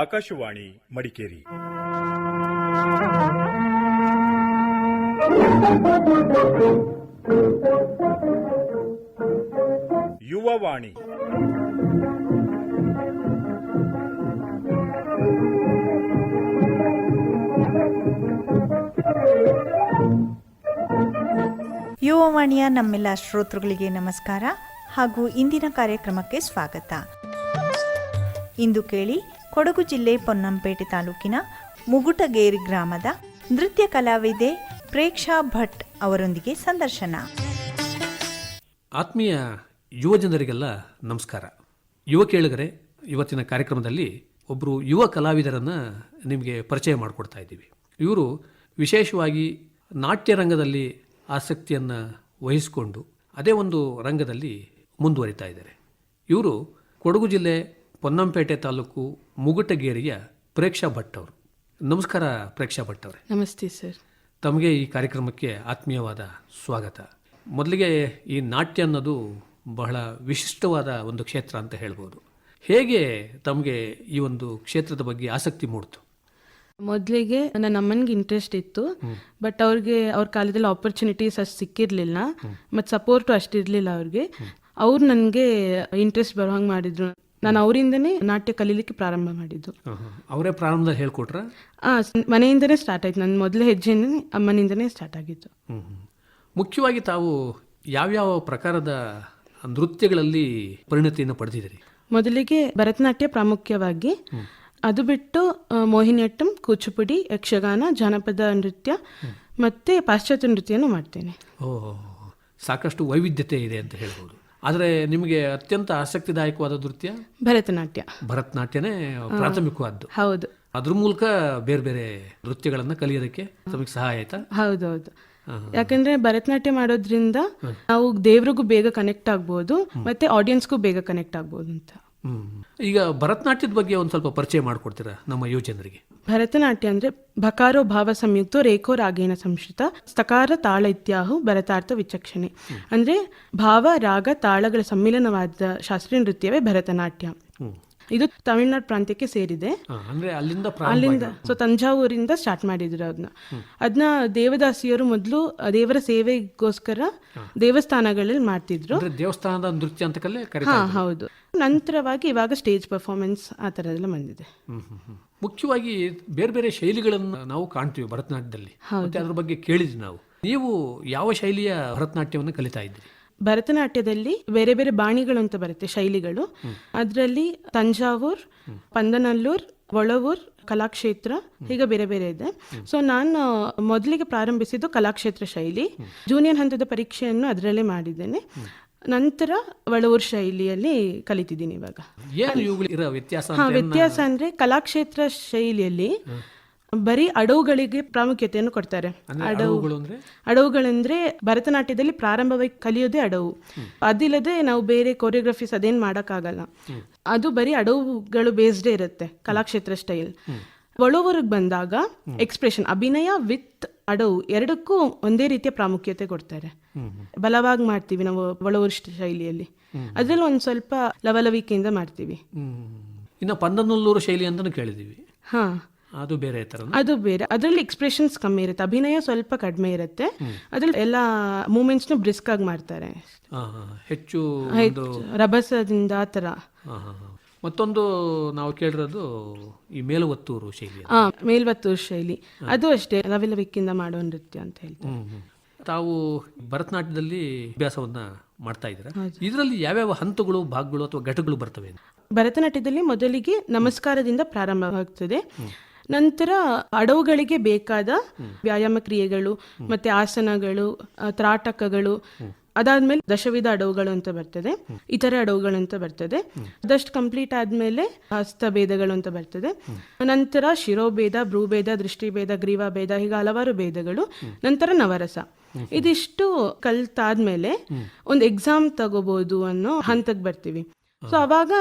ಆಕಾಶವಾಣಿ ಮಡಿಕೇರಿ. ಯುವವಾಣಿ. ಯುವವಾಣಿಯ ನಮ್ಮೆಲ್ಲ ಶ್ರೋತೃಗಳಿಗೆ ನಮಸ್ಕಾರ ಹಾಗೂ ಇಂದಿನ ಕಾರ್ಯಕ್ರಮಕ್ಕೆ ಸ್ವಾಗತ. ಇಂದು ಕೇಳಿ ಕೊಡಗು ಜಿಲ್ಲೆ ಪೊನ್ನಂಪೇಟೆ ತಾಲೂಕಿನ ಮುಗುಟಗೇರಿ ಗ್ರಾಮದ ನೃತ್ಯ ಕಲಾವಿದೆ ಪ್ರೇಕ್ಷಾ ಭಟ್ ಅವರೊಂದಿಗೆ ಸಂದರ್ಶನ. ಆತ್ಮೀಯ ಯುವ ಜನರಿಗೆಲ್ಲ ನಮಸ್ಕಾರ. ಯುವ ಕೇಳಿಗರೆ, ಇವತ್ತಿನ ಕಾರ್ಯಕ್ರಮದಲ್ಲಿ ಒಬ್ಬರು ಯುವ ಕಲಾವಿದರನ್ನು ನಿಮಗೆ ಪರಿಚಯ ಮಾಡಿಕೊಡ್ತಾ ಇದ್ದೀವಿ. ಇವರು ವಿಶೇಷವಾಗಿ ನಾಟ್ಯ ರಂಗದಲ್ಲಿ ಆಸಕ್ತಿಯನ್ನು ವಹಿಸಿಕೊಂಡು ಅದೇ ಒಂದು ರಂಗದಲ್ಲಿ ಮುಂದುವರಿತಾ ಇದ್ದಾರೆ. ಇವರು ಕೊಡಗು ಜಿಲ್ಲೆ ಪೊನ್ನಂಪೇಟೆ ತಾಲೂಕು ಮುಗುಟಗೇರಿಯ ಪ್ರೇಕ್ಷಾ ಭಟ್ ಅವರು. ನಮಸ್ಕಾರ ಪ್ರೇಕ್ಷಾ ಭಟ್ ಅವರೇ. ನಮಸ್ತೆ ಸರ್. ತಮಗೆ ಈ ಕಾರ್ಯಕ್ರಮಕ್ಕೆ ಆತ್ಮೀಯವಾದ ಸ್ವಾಗತ. ಮೊದಲಿಗೆ ಈ ನಾಟ್ಯ ಅನ್ನೋದು ಬಹಳ ವಿಶಿಷ್ಟವಾದ ಒಂದು ಕ್ಷೇತ್ರ ಅಂತ ಹೇಳ್ಬೋದು. ಹೇಗೆ ತಮಗೆ ಈ ಒಂದು ಕ್ಷೇತ್ರದ ಬಗ್ಗೆ ಆಸಕ್ತಿ ಮೂಡ್ತು? ಮೊದಲಿಗೆ ನನ್ನ ಅಮ್ಮನಿಗೆ ಇಂಟ್ರೆಸ್ಟ್ ಇತ್ತು. ಬಟ್ ಅವ್ರಿಗೆ ಅವ್ರ ಕಾಲದಲ್ಲಿ ಆಪರ್ಚುನಿಟೀಸ್ ಅಷ್ಟು ಸಿಕ್ಕಿರಲಿಲ್ಲ. ಮತ್ತು ಸಪೋರ್ಟು ಅಷ್ಟಿರಲಿಲ್ಲ ಅವ್ರಿಗೆ. ಅವ್ರು ನನಗೆ ಇಂಟ್ರೆಸ್ಟ್ ಬರೋ ಹಂಗೆ ಮಾಡಿದ್ರು. ನಾನು ಅವರಿಂದನೇ ನಾಟ್ಯ ಕಲೀಲಿಕ್ಕೆ ಪ್ರಾರಂಭ ಮಾಡಿದ್ದು. ಅವರೇ ಪ್ರಾರಂಭದಲ್ಲಿ ಹೇಳ್ಕೊಟ್ರ? ಆ, ಮನೆಯಿಂದನೇ ಸ್ಟಾರ್ಟ್ ಆಯ್ತು. ನನ್ನ ಮೊದಲ ಹೆಜ್ಜೆನೇ ಅಮ್ಮನಿಂದನೇ ಸ್ಟಾರ್ಟ್ ಆಗಿತ್ತು ಮುಖ್ಯವಾಗಿ ತಾವು ಯಾವ್ಯಾವ ಪ್ರಕಾರದ ನೃತ್ಯಗಳಲ್ಲಿ ಪರಿಣತಿಯನ್ನು ಪಡೆದಿದ್ದೀರಿ? ಮೊದಲಿಗೆ ಭರತನಾಟ್ಯ ಪ್ರಾಮುಖ್ಯವಾಗಿ. ಅದು ಬಿಟ್ಟು ಮೋಹಿನಿಯಟ್ಟಂ ಕೂಚುಪುಡಿ ಯಕ್ಷಗಾನ ಜಾನಪದ ನೃತ್ಯ ಮತ್ತೆ ಪಾಶ್ಚಾತ್ಯ ನೃತ್ಯನೂ ಮಾಡ್ತೇನೆ. ಓ ಸಾಕಷ್ಟು ವೈವಿಧ್ಯತೆ ಇದೆ ಅಂತ ಹೇಳ್ಬೋದು. ಆದರೆ ನಿಮಗೆ ಅತ್ಯಂತ ಆಸಕ್ತಿದಾಯಕವಾದ ನೃತ್ಯ? ಭರತನಾಟ್ಯ. ಭರತನಾಟ್ಯನೇ ಪ್ರಾಥಮಿಕವಾದ್ದು. ಹೌದು. ಅದ್ರ ಮೂಲಕ ಬೇರೆ ಬೇರೆ ನೃತ್ಯಗಳನ್ನ ಕಲಿಯೋದಕ್ಕೆ ತಮಗೆ ಸಹಾಯ ಆಯ್ತಾ? ಹೌದೌದು. ಯಾಕಂದ್ರೆ ಭರತನಾಟ್ಯ ಮಾಡೋದ್ರಿಂದ ನಾವು ದೇವ್ರಿಗೂ ಬೇಗ ಕನೆಕ್ಟ್ ಆಗ್ಬೋದು ಮತ್ತೆ ಆಡಿಯನ್ಸ್ಗೂ ಬೇಗ ಕನೆಕ್ಟ್ ಆಗ್ಬೋದು ಅಂತ ಈಗ ಭರತನಾಟ್ಯದ ಬಗ್ಗೆ ಒಂದು ಸ್ವಲ್ಪ ಪರಿಚಯ ಮಾಡಿಕೊಡ್ತೀರಾ ನಮ್ಮ ಯುವಜನರಿಗೆ? ಭರತನಾಟ್ಯ ಅಂದ್ರೆ ಭಕಾರೋ ಭಾವ ಸಂಯುಕ್ತ ರೇಖೋ ರಾಗೇನ ಸಂಶ್ರಿತ ಸ್ತಕಾರ ತಾಳ ಇತ್ಯಾಹು ಭರತಾರ್ಥ ವಿಚಕ್ಷಣೆ. ಅಂದ್ರೆ ಭಾವ ರಾಗ ತಾಳಗಳ ಸಮ್ಮಿಲನವಾದ ಶಾಸ್ತ್ರೀಯ ನೃತ್ಯವೇ ಭರತನಾಟ್ಯ. ಇದು ತಮಿಳುನಾಡು ಪ್ರಾಂತ್ಯಕ್ಕೆ ಸೇರಿದೆ. ಅಂದ್ರೆ ಅಲ್ಲಿಂದ ಅಲ್ಲಿಂದ ಸೊ ತಂಜಾವೂರಿಂದ ಸ್ಟಾರ್ಟ್ ಮಾಡಿದ್ರು ಅದನ್ನ ಅದನ್ನ ದೇವದಾಸಿಯರು ಮೊದಲು ದೇವರ ಸೇವೆಗೋಸ್ಕರ ದೇವಸ್ಥಾನಗಳಲ್ಲಿ ಮಾಡ್ತಿದ್ರು. ದೇವಸ್ಥಾನದ ನೃತ್ಯ ಅಂತ ಹಾ ಹೌದು. ನಂತರವಾಗಿ ಇವಾಗ ಸ್ಟೇಜ್ ಪರ್ಫಾರ್ಮೆನ್ಸ್ ಆ ಥರ ಎಲ್ಲ ಬಂದಿದೆ. ಮುಖ್ಯವಾಗಿ ಬೇರೆ ಬೇರೆ ಶೈಲಿಗಳನ್ನು ನಾವು ಕಾಣ್ತೀವಿ ಭರತನಾಟ್ಯದಲ್ಲಿ. ಅದ್ರ ಬಗ್ಗೆ ಕೇಳಿದ್ವಿ ನಾವು. ನೀವು ಯಾವ ಶೈಲಿಯ ಭರತನಾಟ್ಯವನ್ನು ಕಲಿತಾ ಇದ್ದೀರಿ? ಭರತನಾಟ್ಯದಲ್ಲಿ ಬೇರೆ ಬೇರೆ ಬಾಣಿಗಳು ಅಂತ ಬರುತ್ತೆ ಶೈಲಿಗಳು. ಅದರಲ್ಲಿ ತಂಜಾವೂರ್ ಪಂದನಲ್ಲೂರ್ ಒಳವೂರ್ ಕಲಾಕ್ಷೇತ್ರ ಈಗ ಬೇರೆ ಬೇರೆ ಇದೆ. ಸೊ ನಾನು ಮೊದಲಿಗೆ ಪ್ರಾರಂಭಿಸಿದ್ದು ಕಲಾಕ್ಷೇತ್ರ ಶೈಲಿ. ಜೂನಿಯರ್ ಹಂತದ ಪರೀಕ್ಷೆಯನ್ನು ಅದರಲ್ಲೇ ಮಾಡಿದ್ದೇನೆ. ನಂತರ ಒಳವೂರ್ ಶೈಲಿಯಲ್ಲಿ ಕಲಿತಿದ್ದೀನಿ ಇವಾಗ. ವ್ಯತ್ಯಾಸ ಅಂದ್ರೆ ಕಲಾಕ್ಷೇತ್ರ ಶೈಲಿಯಲ್ಲಿ ಬರೀ ಅಡವುಗಳಿಗೆ ಪ್ರಾಮುಖ್ಯತೆಯನ್ನು ಕೊಡ್ತಾರೆ. ಅಡವುಗಳು ಅಡವುಗಳಂದ್ರೆ ಭರತನಾಟ್ಯದಲ್ಲಿ ಪ್ರಾರಂಭವಾಗಿ ಕಲಿಯೋದೇ ಅಡವು. ಅದಿಲ್ಲದೆ ನಾವು ಬೇರೆ ಕೊರಿಯೋಗ್ರಫೀಸ್ ಅದೇನ್ ಮಾಡೋಕ್ಕಾಗಲ್ಲ. ಅದು ಬರೀ ಅಡವುಗಳು ಬೇಸ್ಡ್ ಇರುತ್ತೆ ಕಲಾಕ್ಷೇತ್ರ ಸ್ಟೈಲ್ ಒಳವರೆಗೆ ಬಂದಾಗ ಎಕ್ಸ್ಪ್ರೆಷನ್ ಅಭಿನಯ ವಿತ್ ಅಡವು ಎರಡಕ್ಕೂ ಒಂದೇ ರೀತಿಯ ಪ್ರಾಮುಖ್ಯತೆ ಕೊಡ್ತಾರೆ. ಬಲವಾಗಿ ಮಾಡ್ತೀವಿ ನಾವು ಒಳವೂರು ಶೈಲಿಯಲ್ಲಿ. ಅದ್ರಲ್ಲಿ ಒಂದ್ ಸ್ವಲ್ಪ ಲವಲವಿಕೆಯಿಂದ ಮಾಡ್ತೀವಿ. ಇನ್ನು ಪಂದನಲ್ಲೂರು ಶೈಲಿ ಅಂತ ಕೇಳಿದೀವಿ. ಹಾ. ಅದು ಬೇರೆ ಥರ ಅದು ಬೇರೆ. ಅದರಲ್ಲಿ ಎಕ್ಸ್ಪ್ರೆಷನ್ಸ್ ಕಮ್ಮಿ ಇರುತ್ತೆ. ಅಭಿನಯ ಸ್ವಲ್ಪ ಕಡಿಮೆ ಇರುತ್ತೆ. ಅದ್ರಲ್ಲಿ ಎಲ್ಲ ಮೂಮೆಂಟ್ಸ್ನ ಬ್ರಿಸ್ಕ್ ಆಗಿ ಮಾಡ್ತಾರೆ. ಹೆಚ್ಚು ರಭಸದಿಂದ ಆ ಥರ. ಹಾ, ಹಾ, ಹಾ. ಮತ್ತೊಂದು ನಾವು ಕೇಳಿರೋದು ಈ ಮೇಲುವತ್ತೂರು ಶೈಲಿ ಆ ಮೇಲ್ವತ್ತೂರು ಶೈಲಿ. ಅದು ಅಷ್ಟೇ. ಲವಿಲವಿಕ್ಕಿಂದ ಮಾಡೋ ನೃತ್ಯ ಅಂತ ಹೇಳ್ತಾರೆ. ತಾವು ಭರತನಾಟ್ಯದಲ್ಲಿ ಅಭ್ಯಾಸವನ್ನ ಮಾಡ್ತಾ ಇದ್ದೀರಾ? ಇದರಲ್ಲಿ ಯಾವ್ಯಾವ ಹಂತಗಳು ಭಾಗಗಳು ಅಥವಾ ಘಟಗಳು ಬರ್ತವೆ ಭರತನಾಟ್ಯದಲ್ಲಿ ಮೊದಲಿಗೆ ನಮಸ್ಕಾರದಿಂದ ಪ್ರಾರಂಭವಾಗ್ತದೆ. ನಂತರ ಅಡವುಗಳಿಗೆ ಬೇಕಾದ ವ್ಯಾಯಾಮ ಕ್ರಿಯೆಗಳು ಮತ್ತೆ ಆಸನಗಳು ತ್ರಾಟಕಗಳು ಅದಾದ್ಮೇಲೆ ದಶವಿಧ ಅಡವುಗಳು ಅಂತ ಬರ್ತದೆ ಇತರ ಅಡವುಗಳು ಅಂತ ಬರ್ತದೆ. ಅದಷ್ಟು ಕಂಪ್ಲೀಟ್ ಆದ್ಮೇಲೆ ಹಸ್ತಭೇದಗಳು ಅಂತ ಬರ್ತದೆ. ನಂತರ ಶಿರೋಭೇದ ಭ್ರೂಭೇದ ದೃಷ್ಟಿಭೇದ ಗ್ರೀವಾಭೇದ ಹೀಗೆ ಹಲವಾರು ಭೇದಗಳು. ನಂತರ ನವರಸ. ಇದಿಷ್ಟು ಕಲ್ತಾದ್ಮೇಲೆ ಒಂದು ಎಕ್ಸಾಮ್ ತಗೋಬಹುದು ಅನ್ನೋ ಹಂತಕ್ಕೆ ಬರ್ತೀವಿ. ಸೊ ಅವಾಗ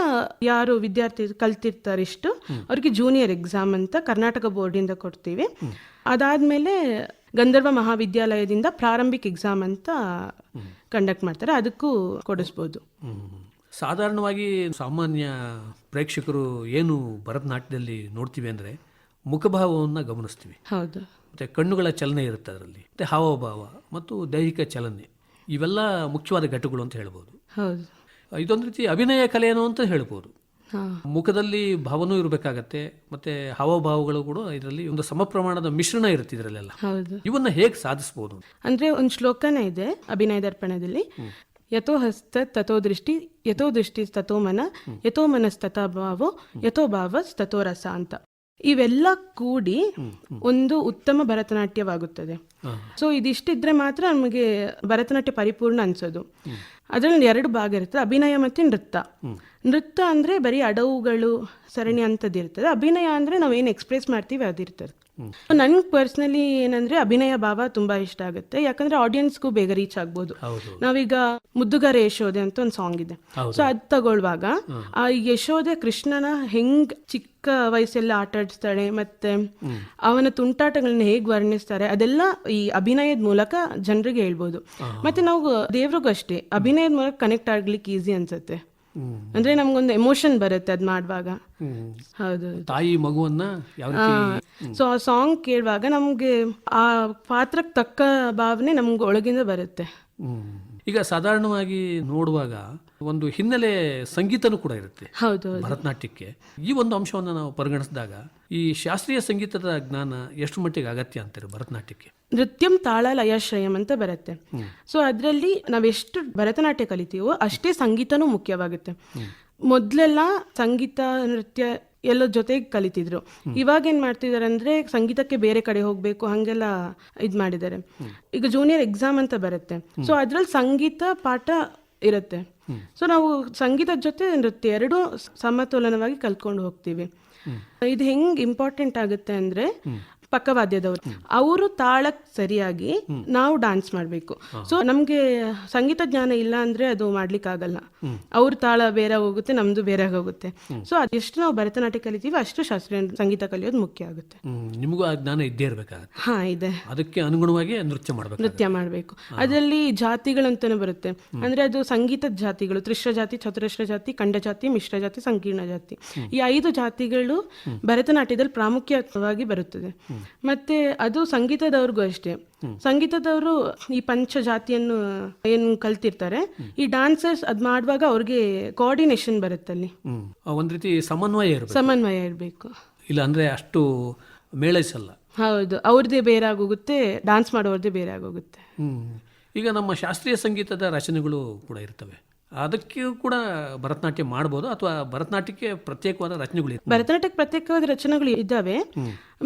ಯಾರು ವಿದ್ಯಾರ್ಥಿ ಕಲ್ತಿರ್ತಾರೆ ಇಷ್ಟು ಅವ್ರಿಗೆ ಜೂನಿಯರ್ ಎಕ್ಸಾಮ್ ಅಂತ ಕರ್ನಾಟಕ ಬೋರ್ಡಿಂದ ಕೊಡ್ತೀವಿ. ಅದಾದ್ಮೇಲೆ ಗಂಧರ್ವ ಮಹಾವಿದ್ಯಾಲಯದಿಂದ ಪ್ರಾರಂಭಿಕ ಎಕ್ಸಾಮ್ ಅಂತ ಕಂಡಕ್ಟ್ ಮಾಡ್ತಾರೆ. ಅದಕ್ಕೂ ಕೊಡಿಸ್ಬೋದು. ಸಾಧಾರಣವಾಗಿ ಸಾಮಾನ್ಯ ಪ್ರೇಕ್ಷಕರು ಏನು ಭರತನಾಟ್ಯದಲ್ಲಿ ನೋಡ್ತೀವಿ ಅಂದರೆ ಮುಖಭಾವವನ್ನು ಗಮನಿಸ್ತೀವಿ. ಹೌದು. ಮತ್ತು ಕಣ್ಣುಗಳ ಚಲನೆ ಇರುತ್ತೆ ಅದರಲ್ಲಿ. ಮತ್ತು ಹಾವಭಾವ ಮತ್ತು ದೈಹಿಕ ಚಲನೆ ಇವೆಲ್ಲ ಮುಖ್ಯವಾದ ಘಟಗಳು ಅಂತ ಹೇಳ್ಬೋದು. ಹೌದು. ಇದೊಂದು ರೀತಿ ಅಭಿನಯ ಕಲೆಯನ್ನು ಅಂತ ಹೇಳ್ಬೋದು. ಮುಖದಲ್ಲಿ ಭಾವನೂ ಇರಬೇಕಾಗತ್ತೆ ಮತ್ತೆ ಹಾವಭಾವಗಳು ಕೂಡ ಇದರಲ್ಲಿ ಒಂದು ಸಮ ಪ್ರಮಾಣದ ಮಿಶ್ರಣ ಇರುತ್ತೆ ಇದರಲ್ಲೆಲ್ಲ. ಇವನ್ನ ಹೇಗೆ ಸಾಧಿಸಬಹುದು ಅಂದ್ರೆ ಒಂದು ಶ್ಲೋಕನೇ ಇದೆ ಅಭಿನಯ ದರ್ಪಣದಲ್ಲಿ. ಯಥೋ ಹಸ್ತ ತಥೋ ದೃಷ್ಟಿ ಯಥೋ ದೃಷ್ಟಿ ತಥೋ ಮನ ಯಥೋ ಮನಸ್ ತಥಾ ಭಾವೋ ಯಥೋ ಭಾವ ತಥೋ ರಸ ಅಂತ. ಇವೆಲ್ಲ ಕೂಡಿ ಒಂದು ಉತ್ತಮ ಭರತನಾಟ್ಯವಾಗುತ್ತದೆ. ಸೊ ಇದಿಷ್ಟಿದ್ರೆ ಮಾತ್ರ ನಮಗೆ ಭರತನಾಟ್ಯ ಪರಿಪೂರ್ಣ ಅನ್ಸೋದು. ಅದರಲ್ಲಿ ಎರಡು ಭಾಗ ಇರ್ತದೆ ಅಭಿನಯ ಮತ್ತೆ ನೃತ್ಯ. ನೃತ್ಯ ಅಂದ್ರೆ ಬರೀ ಅಡವುಗಳು ಸರಣಿ ಅಂತದ್ದು ಇರ್ತದೆ ಅಭಿನಯ ಅಂದ್ರೆ ನಾವೇನು ಎಕ್ಸ್ಪ್ರೆಸ್ ಮಾಡ್ತೀವಿ ಅದಿರ್ತದೆ. ನನ್ಗೆ ಪರ್ಸ್ನಲಿ ಏನಂದ್ರೆ ಅಭಿನಯ ಭಾವ ತುಂಬಾ ಇಷ್ಟ ಆಗುತ್ತೆ. ಯಾಕಂದ್ರೆ ಆಡಿಯನ್ಸ್ಗೂ ಬೇಗ ರೀಚ್ ಆಗ್ಬೋದು. ನಾವೀಗ ಮುದ್ದುಗಾರ ಯಶೋದೆ ಅಂತ ಒಂದು ಸಾಂಗ್ ಇದೆ. ಸೊ ಅದ್ ತಗೊಳ್ಳುವಾಗ ಆ ಯಶೋದೆ ಕೃಷ್ಣನ ಹೆಂಗ್ ಚಿಕ್ಕ ವಯಸ್ಸಲ್ಲಿ ಆಟ ಆಡಿಸ್ತಾಳೆ ಮತ್ತೆ ಅವನ ತುಂಟಾಟಗಳನ್ನ ಹೇಗ್ ವರ್ಣಿಸ್ತಾರೆ ಅದೆಲ್ಲ ಈ ಅಭಿನಯದ ಮೂಲಕ ಜನರಿಗೆ ಹೇಳ್ಬೋದು. ಮತ್ತೆ ನಾವು ದೇವ್ರಿಗೂ ಅಷ್ಟೇ ಅಭಿನಯದ ಮೂಲಕ ಕನೆಕ್ಟ್ ಆಗ್ಲಿಕ್ಕೆ ಈಸಿ ಅನ್ಸುತ್ತೆ. ಅಂದ್ರೆ ನಮ್ಗೊಂದು ಎಮೋಷನ್ ಬರುತ್ತೆ ಅದ್ ಮಾಡುವಾಗ. ಹೌದು. ತಾಯಿ ಮಗುವನ್ನ ಸೊ ಆ ಸಾಂಗ್ ಕೇಳುವಾಗ ನಮ್ಗೆ ಆ ಪಾತ್ರಕ್ಕೆ ತಕ್ಕ ಭಾವನೆ ನಮ್ಗೆ ಒಳಗಿಂದ ಬರುತ್ತೆ. ಈಗ ಸಾಧಾರಣವಾಗಿ ನೋಡುವಾಗ ಒಂದು ಹಿನ್ನೆಲೆ ಸಂಗೀತನೂ ಕೂಡ ಇರುತ್ತೆ ಭರತನಾಟ್ಯಕ್ಕೆ. ಈ ಒಂದು ಅಂಶವನ್ನು ನಾವು ಪರಿಗಣಿಸಿದಾಗ ಈ ಶಾಸ್ತ್ರೀಯ ಸಂಗೀತದ ಜ್ಞಾನ ಎಷ್ಟು ಮಟ್ಟಿಗೆ ಅಗತ್ಯ ಅಂತಾರೆ ಭರತನಾಟ್ಯಕ್ಕೆ? ನೃತ್ಯಂ ತಾಳ ಲಯಶ್ರಯಂ ಅಂತ ಬರುತ್ತೆ. ಸೊ ಅದರಲ್ಲಿ ನಾವೆಷ್ಟು ಭರತನಾಟ್ಯ ಕಲಿತೀವೋ ಅಷ್ಟೇ ಸಂಗೀತನೂ ಮುಖ್ಯವಾಗುತ್ತೆ. ಮೊದಲೆಲ್ಲ ಸಂಗೀತ ನೃತ್ಯ ಎಲ್ಲ ಜೊತೆಗೆ ಕಲಿತಿದ್ರು. ಇವಾಗ ಏನ್ ಮಾಡ್ತಿದಾರೆ ಅಂದ್ರೆ ಸಂಗೀತಕ್ಕೆ ಬೇರೆ ಕಡೆ ಹೋಗ್ಬೇಕು ಹಂಗೆಲ್ಲ ಇದ್ ಮಾಡಿದ್ದಾರೆ ಈಗ ಜೂನಿಯರ್ ಎಕ್ಸಾಮ್ ಅಂತ ಬರುತ್ತೆ. ಸೊ ಅದ್ರಲ್ಲಿ ಸಂಗೀತ ಪಾಠ ಇರುತ್ತೆ. ಸೊ ನಾವು ಸಂಗೀತದ ಜೊತೆ ನೃತ್ಯ ಎರಡೂ ಸಮತೋಲನವಾಗಿ ಕಲ್ತ್ಕೊಂಡು ಹೋಗ್ತೀವಿ. ಇದು ಹೆಂಗ್ ಇಂಪಾರ್ಟೆಂಟ್ ಆಗುತ್ತೆ ಅಂದ್ರೆ ಪಕ್ಕವಾದ್ಯದವರು. ಅವರು ತಾಳಕ್ ಸರಿಯಾಗಿ ನಾವು ಡಾನ್ಸ್ ಮಾಡಬೇಕು. ಸೊ ನಮ್ಗೆ ಸಂಗೀತ ಜ್ಞಾನ ಇಲ್ಲ ಅಂದ್ರೆ ಅದು ಮಾಡ್ಲಿಕ್ಕೆ ಆಗಲ್ಲ ಅವ್ರ ತಾಳ ಬೇರೆ ಹೋಗುತ್ತೆ ನಮ್ದು ಬೇರೆ ಹೋಗುತ್ತೆ. ಸೊ ಅದೆಷ್ಟು ನಾವು ಭರತನಾಟ್ಯ ಕಲಿತೀವಿ ಅಷ್ಟು ಶಾಸ್ತ್ರೀಯ ಸಂಗೀತ ಕಲಿಯೋದು ಮುಖ್ಯ ಆಗುತ್ತೆ. ನಿಮಗೂ ಆ ಜ್ಞಾನ ಇದ್ದೇ ಇರಬೇಕಾದ ಹಾ ಇದೆ. ಅದಕ್ಕೆ ಅನುಗುಣವಾಗಿ ನೃತ್ಯ ಮಾಡಬೇಕು ನೃತ್ಯ ಮಾಡಬೇಕು. ಅದರಲ್ಲಿ ಜಾತಿಗಳಂತಾನೆ ಬರುತ್ತೆ. ಅಂದ್ರೆ ಅದು ಸಂಗೀತದ ಜಾತಿಗಳು ತ್ರಿಶ್ರ ಜಾತಿ ಚತುರಶ್ರ ಜಾತಿ ಖಂಡ ಜಾತಿ ಮಿಶ್ರ ಜಾತಿ ಸಂಕೀರ್ಣ ಜಾತಿ. ಈ ಐದು ಜಾತಿಗಳು ಭರತನಾಟ್ಯದಲ್ಲಿ ಪ್ರಾಮುಖ್ಯವಾಗಿ ಬರುತ್ತದೆ. ಮತ್ತೆ ಅದು ಸಂಗೀತದವ್ರಿಗೂ ಅಷ್ಟೇ. ಸಂಗೀತದವರು ಈ ಪಂಚ ಜಾತಿಯನ್ನು ಏನು ಕಲ್ತಿರ್ತಾರೆ. ಈ ಡಾನ್ಸರ್ಸ್ ಅದ್ ಮಾಡುವಾಗ ಅವ್ರಿಗೆ ಕೋಆರ್ಡಿನೇಷನ್ ಬರುತ್ತೆ ಅಲ್ಲಿ ಒಂದ್ ರೀತಿ ಸಮನ್ವಯ ಇರಬೇಕು. ಸಮನ್ವಯ ಇರಬೇಕು. ಇಲ್ಲ ಅಂದ್ರೆ ಅಷ್ಟು ಮೇಳೈಸಲ್ಲ. ಹೌದು. ಅವ್ರದ್ದೇ ಬೇರೆ ಆಗೋಗುತ್ತೆ ಡಾನ್ಸ್ ಮಾಡೋರ್ದೇ ಬೇರೆ ಆಗೋಗುತ್ತೆ ಈಗ ನಮ್ಮ ಶಾಸ್ತ್ರೀಯ ಸಂಗೀತದ ರಚನೆಗಳು ಕೂಡ ಇರ್ತವೆ. ಅದಕ್ಕೆ ಕೂಡ ಭರತನಾಟ್ಯ ಮಾಡ್ಬೋದು ಅಥವಾ ಭರತನಾಟ್ಯಕ್ಕೆ ಪ್ರತ್ಯೇಕವಾದ ರಚನೆಗಳು ಭರತನಾಟ್ಯಕ್ಕೆ ಪ್ರತ್ಯೇಕವಾದ ರಚನೆಗಳು ಇದ್ದಾವೆ.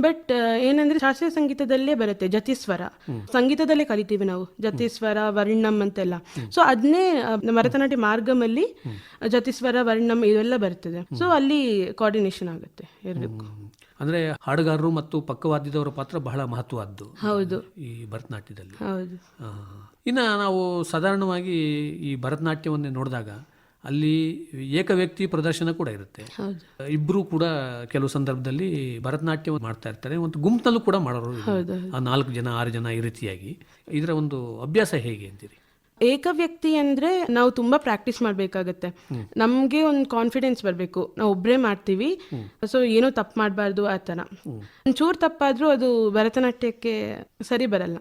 ಬಟ್ ಏನಂದ್ರೆ ಶಾಸ್ತ್ರೀಯ ಸಂಗೀತದಲ್ಲೇ ಬರುತ್ತೆ ಜತಿಸ್ವರ ಸಂಗೀತದಲ್ಲೇ ಕಲಿತೀವಿ ನಾವು. ಜತಿಸ್ವರ ವರ್ಣಂ ಅಂತೆಲ್ಲ. ಸೊ ಅದನ್ನೇ ಭರತನಾಟ್ಯ ಮಾರ್ಗಮಲ್ಲಿ ಜತಿಸ್ವರ ವರ್ಣಂ ಇವೆಲ್ಲ ಬರ್ತದೆ. ಸೊ ಅಲ್ಲಿ ಕೋಆರ್ಡಿನೇಷನ್ ಆಗುತ್ತೆ ಎರಡಕ್ಕೂ. ಅಂದ್ರೆ ಹಾಡುಗಾರರು ಮತ್ತು ಪಕ್ಕವಾದ್ಯದವರ ಪಾತ್ರ ಬಹಳ ಮಹತ್ವದ್ದು ಹೌದು. ಈ ಭರತನಾಟ್ಯದಲ್ಲಿ. ಹೌದು. ಇನ್ನು ನಾವು ಸಾಧಾರಣವಾಗಿ ಈ ಭರತನಾಟ್ಯವನ್ನೇ ನೋಡಿದಾಗ ಅಲ್ಲಿ ಏಕ ವ್ಯಕ್ತಿ ಪ್ರದರ್ಶನ ಕೂಡ ಇರುತ್ತೆ. ಇಬ್ಬರು ಕೂಡ ಕೆಲವು ಸಂದರ್ಭದಲ್ಲಿ ಭರತನಾಟ್ಯ ಮಾಡ್ತಾ ಇರ್ತಾರೆ. ಒಂದು ಗುಂಪಿನಲ್ಲೂ ಕೂಡ ಮಾಡೋರು. ಆ ನಾಲ್ಕು ಜನ ಆರು ಜನ ಈ ರೀತಿಯಾಗಿ. ಇದರ ಒಂದು ಅಭ್ಯಾಸ ಹೇಗೆ ಅಂತೀರಿ? ಏಕ ವ್ಯಕ್ತಿ ಅಂದ್ರೆ ನಾವು ತುಂಬಾ ಪ್ರಾಕ್ಟೀಸ್ ಮಾಡ್ಬೇಕಾಗತ್ತೆ. ನಮ್ಗೆ ಒಂದು ಕಾನ್ಫಿಡೆನ್ಸ್ ಬರಬೇಕು. ನಾವು ಒಬ್ರೇ ಮಾಡ್ತೀವಿ. ಸೊ ಏನೋ ತಪ್ಪು ಮಾಡಬಾರ್ದು ಆ ತರ ಒಂಚೂರು ತಪ್ಪಾದ್ರೂ ಅದು ಭರತನಾಟ್ಯಕ್ಕೆ ಸರಿ ಬರಲ್ಲ.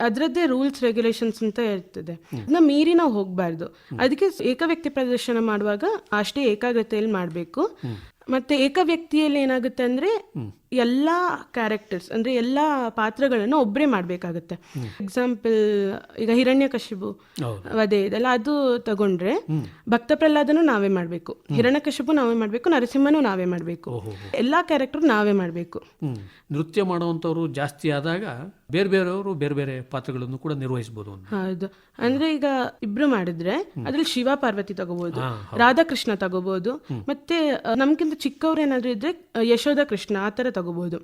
ಅದರದ್ದೇ ರೂಲ್ಸ್ ರೆಗ್ಯುಲೇಷನ್ಸ್ ಅಂತ ಇರ್ತದೆ. ಅದನ್ನ ಮೀರಿ ನಾವು ಹೋಗ್ಬಾರ್ದು. ಅದಕ್ಕೆ ಏಕ ವ್ಯಕ್ತಿ ಪ್ರದರ್ಶನ ಮಾಡುವಾಗ ಅಷ್ಟೇ ಏಕಾಗ್ರತೆಯಲ್ಲಿ ಮಾಡಬೇಕು. ಮತ್ತೆ ಏಕ ವ್ಯಕ್ತಿಯಲ್ಲಿ ಏನಾಗುತ್ತೆ ಅಂದ್ರೆ ಎಲ್ಲಾ ಕ್ಯಾರೆಕ್ಟರ್ಸ್ ಅಂದ್ರೆ ಎಲ್ಲಾ ಪಾತ್ರಗಳನ್ನು ಒಬ್ಬರೇ ಮಾಡಬೇಕಾಗುತ್ತೆ. ಎಕ್ಸಾಂಪಲ್ ಈಗ ಹಿರಣ್ಯಕಶಿಪು. ವಧೆ ಇದೆಲ್ಲ ಅದು ತಗೊಂಡ್ರೆ ಭಕ್ತ ಪ್ರಹ್ಲಾದನು ನಾವೇ ಮಾಡಬೇಕು. ಹಿರಣ್ಯಕಶಿಪು ನಾವೇ ಮಾಡಬೇಕು ನರಸಿಂಹನು ನಾವೇ ಮಾಡಬೇಕು. ಎಲ್ಲ ಕ್ಯಾರೆಕ್ಟರ್ ನಾವೇ ಮಾಡಬೇಕು. ನೃತ್ಯ ಮಾಡುವಂಥವ್ರು ಜಾಸ್ತಿ ಆದಾಗ ಬೇರೆ ಬೇರೆಯವರು ಬೇರೆ ಬೇರೆ ಪಾತ್ರಗಳನ್ನು ಕೂಡ ನಿರ್ವಹಿಸಬಹುದು ಹೌದು. ಅಂದ್ರೆ ಈಗ ಇಬ್ರು ಮಾಡಿದ್ರೆ ಅದ್ರಲ್ಲಿ ಶಿವ ಪಾರ್ವತಿ ತಗೋಬಹುದು ರಾಧಾಕೃಷ್ಣ ತಗೋಬಹುದು ಮತ್ತೆ ನಮ್ಗಿಂತ ಚಿಕ್ಕವ್ರು ಏನಾದ್ರು ಇದ್ರೆ ಯಶೋಧ ಕೃಷ್ಣ ಆತರ ತರ ತಗೋಬಹುದು.